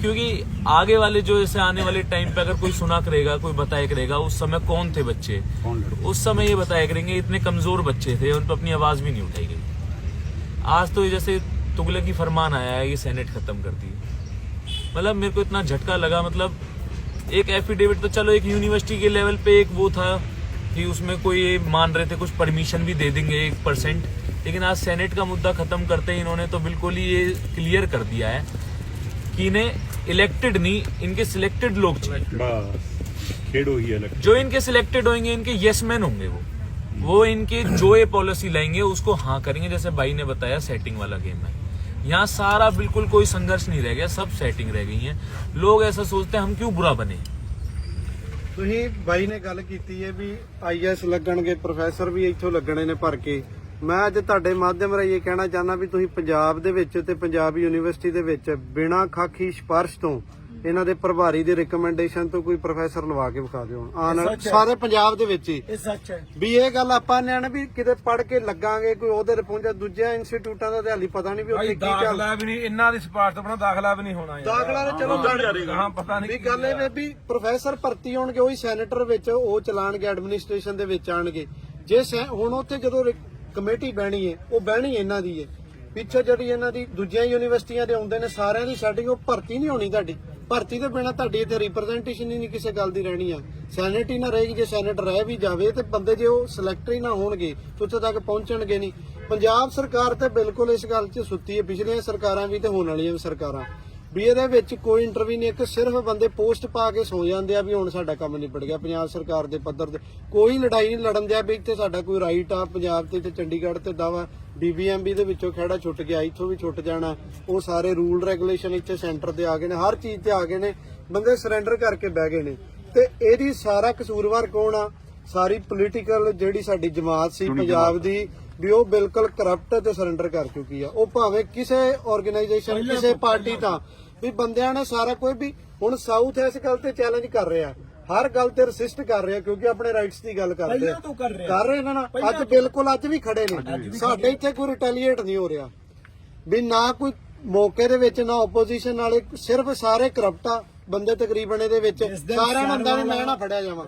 क्योंकि आगे वाले जो जैसे आने वाले टाइम पे अगर कोई सुना करेगा कोई बताया करेगा उस समय कौन थे बच्चे? उस समय ये बताया करेंगे इतने कमज़ोर बच्चे थे उन पर अपनी आवाज़ भी नहीं उठाई गई। आज तो जैसे तुगलक की फरमान आया है ये सेनेट खत्म कर दी। मतलब मेरे को इतना झटका लगा मतलब एक एफिडेविट तो चलो एक यूनिवर्सिटी के लेवल पे एक वो था कि उसमें कोई मान रहे थे कुछ परमिशन भी दे देंगे एक परसेंट लेकिन आज सेनेट का मुद्दा ख़त्म करते हैं इन्होंने तो बिल्कुल ही ये क्लियर कर दिया है कि इन्हें इलेक्टेड नहीं इनके सिलेक्टेड लोग जो इनके सिलेक्टेड होंगे इनके येस मैन होंगे वो। वो इनके जो ये पॉलिसी लाएँगे उसको हाँ करेंगे जैसे भाई ने बताया सेटिंग वाला गेम है। यहाँ सारा बिल्कुल कोई संघर्ष नहीं रह गया सब सेटिंग रह गई है लोग ऐसा सोचते हैं हम क्यों बुरा बने ਤੁਸੀਂ ਬਾਈ ਨੇ ਗੱਲ ਕੀਤੀ ਹੈ ਵੀ ਆਈਐਸ ਲੱਗਣਗੇ ਪ੍ਰੋਫੈਸਰ ਵੀ ਇੱਥੋਂ ਲੱਗਣੇ ਨੇ ਭਰ ਕੇ ਮੈਂ ਅੱਜ ਤੁਹਾਡੇ ਮਾਧਿਅਮ ਰਾਹੀਂ ਇਹ ਕਹਿਣਾ ਚਾਹੁੰਦਾ ਵੀ ਤੁਸੀਂ ਪੰਜਾਬ ਦੇ ਵਿੱਚ ਤੇ ਪੰਜਾਬ ਯੂਨੀਵਰਸਿਟੀ ਦੇ ਵਿੱਚ ਬਿਨਾਂ ਖਾਕੀ ਸਪਰਸ਼ ਤੋਂ ਇਹਨਾਂ ਦੇ ਪ੍ਰਭਾਰੀ ਦੀ ਰეკਮੈਂਡੇਸ਼ਨ ਤੋਂ ਕੋਈ ਪ੍ਰੋਫੈਸਰ ਲਵਾ ਕੇ ਵਿਖਾ ਦਿਓ ਹੈ। ਸਾਰੇ ਪੰਜਾਬ ਦੇ ਵਿੱਚ ਹੀ। ਇਹ ਸੱਚ ਹੈ। ਵੀ ਇਹ ਗੱਲ ਆਪਾਂ ਨੇ ਨਾ ਵੀ ਕਿਤੇ ਪੜ ਕੇ ਲੱਗਾਂਗੇ ਕੋਈ ਉਹਦੇ ਤੇ ਪਹੁੰਚਾ ਦੂਜਿਆਂ ਇੰਸਟੀਚਿਊਟਾਂ ਦਾ ਤੇ ਹਾਲੀ ਪਤਾ ਨਹੀਂ ਵੀ ਉੱਥੇ ਭਾਈ ਕੀ ਚੱਲ ਦਾਖਲਾ ਵੀ ਨਹੀਂ ਇਹਨਾਂ ਦੀ ਤੋਂ ਬਿਨਾਂ ਦਾਖਲਾ ਵੀ ਨਹੀਂ ਹੋਣਾ ਯਾਰ। ਦਾਖਲਾ ਤਾਂ ਚਲੋ ਜਾਣ ਹਾਂ ਪਤਾ ਨਹੀਂ ਵੀ ਗੱਲ ਇਹ ਵੇ ਪ੍ਰੋਫੈਸਰ ਭਰਤੀ ਹੋਣਗੇ ਉਹੀ ਸੈਨੇਟਰ ਵਿੱਚ ਉਹ ਚਲਾਣਗੇ ਐਡਮਿਨਿਸਟ੍ਰੇਸ਼ਨ ਦੇ ਵਿੱਚ ਆਣਗੇ। ਜੇ ਸੈ- ਹੁਣ ਉੱਥੇ ਜਦੋਂ ਕਮੇਟੀ ਬਹਿਣੀ ਹੈ ਉਹ ਬਹਿਣੀ ਇਹਨਾਂ ਦੀ ਹੈ। ਪਿੱਛੇ ਜਿਹੜੀ ਇਹਨਾਂ ਦੀ ਦੂਜੀਆਂ ਯੂਨੀਵਰਸਿਟੀਆਂ ਦੇ ਆਉਂਦੇ ਨੇ, ਸਾਰਿਆਂ ਦੀ ਸੈਟਿੰਗ ਉਹ ਭਰਤੀ ਨਹੀਂ ਹੋਣੀ ਤੁਹਾਡੀ। ਭਰਤੀ ਤੋਂ ਬਿਨਾ ਤੁਹਾਡੀ ਇੱਥੇ ਰਿਪਰੈਜ਼ੈਂਟੇਸ਼ਨ ਹੀ ਨਹੀਂ ਕਿਸੇ ਗੱਲ ਦੀ ਰਹਿਣੀ ਆ। ਸੈਨੇਟ ਹੀ ਨਾ ਰਹੇਗੀ, ਜੇ ਸੈਨੇਟ ਰਹਿ ਵੀ ਜਾਵੇ, ਤੇ ਬੰਦੇ ਜੇ ਉਹ ਸਿਲੈਕਟਰ ਹੀ ਨਾ ਹੋਣਗੇ, ਤੇ ਉੱਥੇ ਤੱਕ ਪਹੁੰਚਣਗੇ ਨਹੀਂ। ਪੰਜਾਬ ਸਰਕਾਰ ਤੇ ਬਿਲਕੁਲ ਇਸ ਗੱਲ 'ਚ ਸੁੱਤੀ ਹੈ। ਪਿਛਲੀਆਂ ਸਰਕਾਰਾਂ ਵੀ ਤੇ ਹੋਣ ਵਾਲੀਆਂ ਵੀ ਸਰਕਾਰਾਂ। ਵੀ ਇਹਦੇ ਵਿੱਚ ਕੋਈ ਇੰਟਰਵਿਊ ਨਹੀਂ ਇੱਕ ਸਿਰਫ ਬੰਦੇ ਪੋਸਟ ਪਾ ਕੇ ਸੌ ਜਾਂਦੇ ਆ ਵੀ ਹੁਣ ਸਾਡਾ ਕੰਮ ਨਿਬੜ ਗਿਆ ਪੰਜਾਬ ਸਰਕਾਰ ਦੇ ਪੱਧਰ ਤੇ ਕੋਈ ਲੜਾਈ ਨਹੀਂ ਲੜਨ ਦਿਆ ਵੀ ਇੱਥੇ ਸਾਡਾ ਕੋਈ ਰਾਈਟ ਆ ਪੰਜਾਬ ਤੇ ਤੇ ਚੰਡੀਗੜ੍ਹ ਤੇ ਦਾਵਾ ਡੀਬੀਐਮਬੀ ਦੇ ਵਿੱਚੋਂ ਖੜਾ ਛੁੱਟ ਗਿਆ ਇੱਥੋਂ ਵੀ ਛੁੱਟ ਜਾਣਾ ਉਹ ਸਾਰੇ ਰੂਲ ਰੈਗੂਲੇਸ਼ਨ ਇੱਥੇ ਸੈਂਟਰ ਤੇ ਆ ਗਏ ਨੇ ਹਰ ਚੀਜ਼ ਤੇ ਆ ਗਏ ਨੇ ਬੰਦੇ ਸਰੈਂਡਰ ਕਰਕੇ ਬਹਿ ਗਏ ਨੇ। ਤੇ ਇਹਦੀ ਸਾਰਾ ਕਸੂਰਵਾਰ ਕੌਣ ਆ? ਸਾਰੀ ਪੋਲੀਟੀਕਲ ਜਿਹੜੀ ਸਾਡੀ ਜਮਾਤ ਸੀ ਪੰਜਾਬ ਦੀ ਵੀ ਉਹ ਬਿਲਕੁਲ ਕਰਪਟ ਤੇ ਸਰੈਂਡਰ ਕਰ ਚੁੱਕੀ ਆ। ਉਹ ਭਾਵੇਂ ਕਿਸੇ ਆਰਗੇਨਾਈਜੇਸ਼ਨ ਕਿਸੇ ਪਾਰਟੀ ਤਾਂ ਵੀ ਬੰਦਿਆਂ ਨੇ ਸਾਰਾ ਕੋਈ ਵੀ ਹੁਣ ਸਾਊਥ ਇਸ ਗੱਲ ਤੇ ਚੈਲੰਜ ਕਰ ਰਿਹਾ। ਹਰ ਗੱਲ ਤੇ ਰਸਿਸਟ ਕਰ ਰਿਹਾ ਕਿਉਂਕਿ ਆਪਣੇ ਰਾਈਟਸ ਦੀ ਗੱਲ ਕਰਦੇ ਆ। ਕਰ ਰਿਹਾ। ਨੇ ਨਾ। ਅੱਜ ਬਿਲਕੁਲ ਅੱਜ ਵੀ ਖੜੇ ਨੇ। ਸਾਡੇ ਇੱਥੇ ਕੋਈ ਰਿਟੈਲੀਏਟ ਨਹੀਂ ਹੋ ਰਿਹਾ। ਵੀ ਨਾ ਕੋਈ ਮੌਕੇ ਦੇ ਵਿੱਚ ਨਾ ਆਪੋਜੀਸ਼ਨ ਵਾਲੇ ਸਿਰਫ ਸਾਰੇ ਕਰਪਟ ਬੰਦੇ ਤਕਰੀਬਨ ਇਹਦੇ ਵਿੱਚ ਸਾਰਿਆਂ ਨੂੰ ਸਿਆਲ ਮੈਂ ਨਾ ਫੜਿਆ ਜਾਵਾਂ।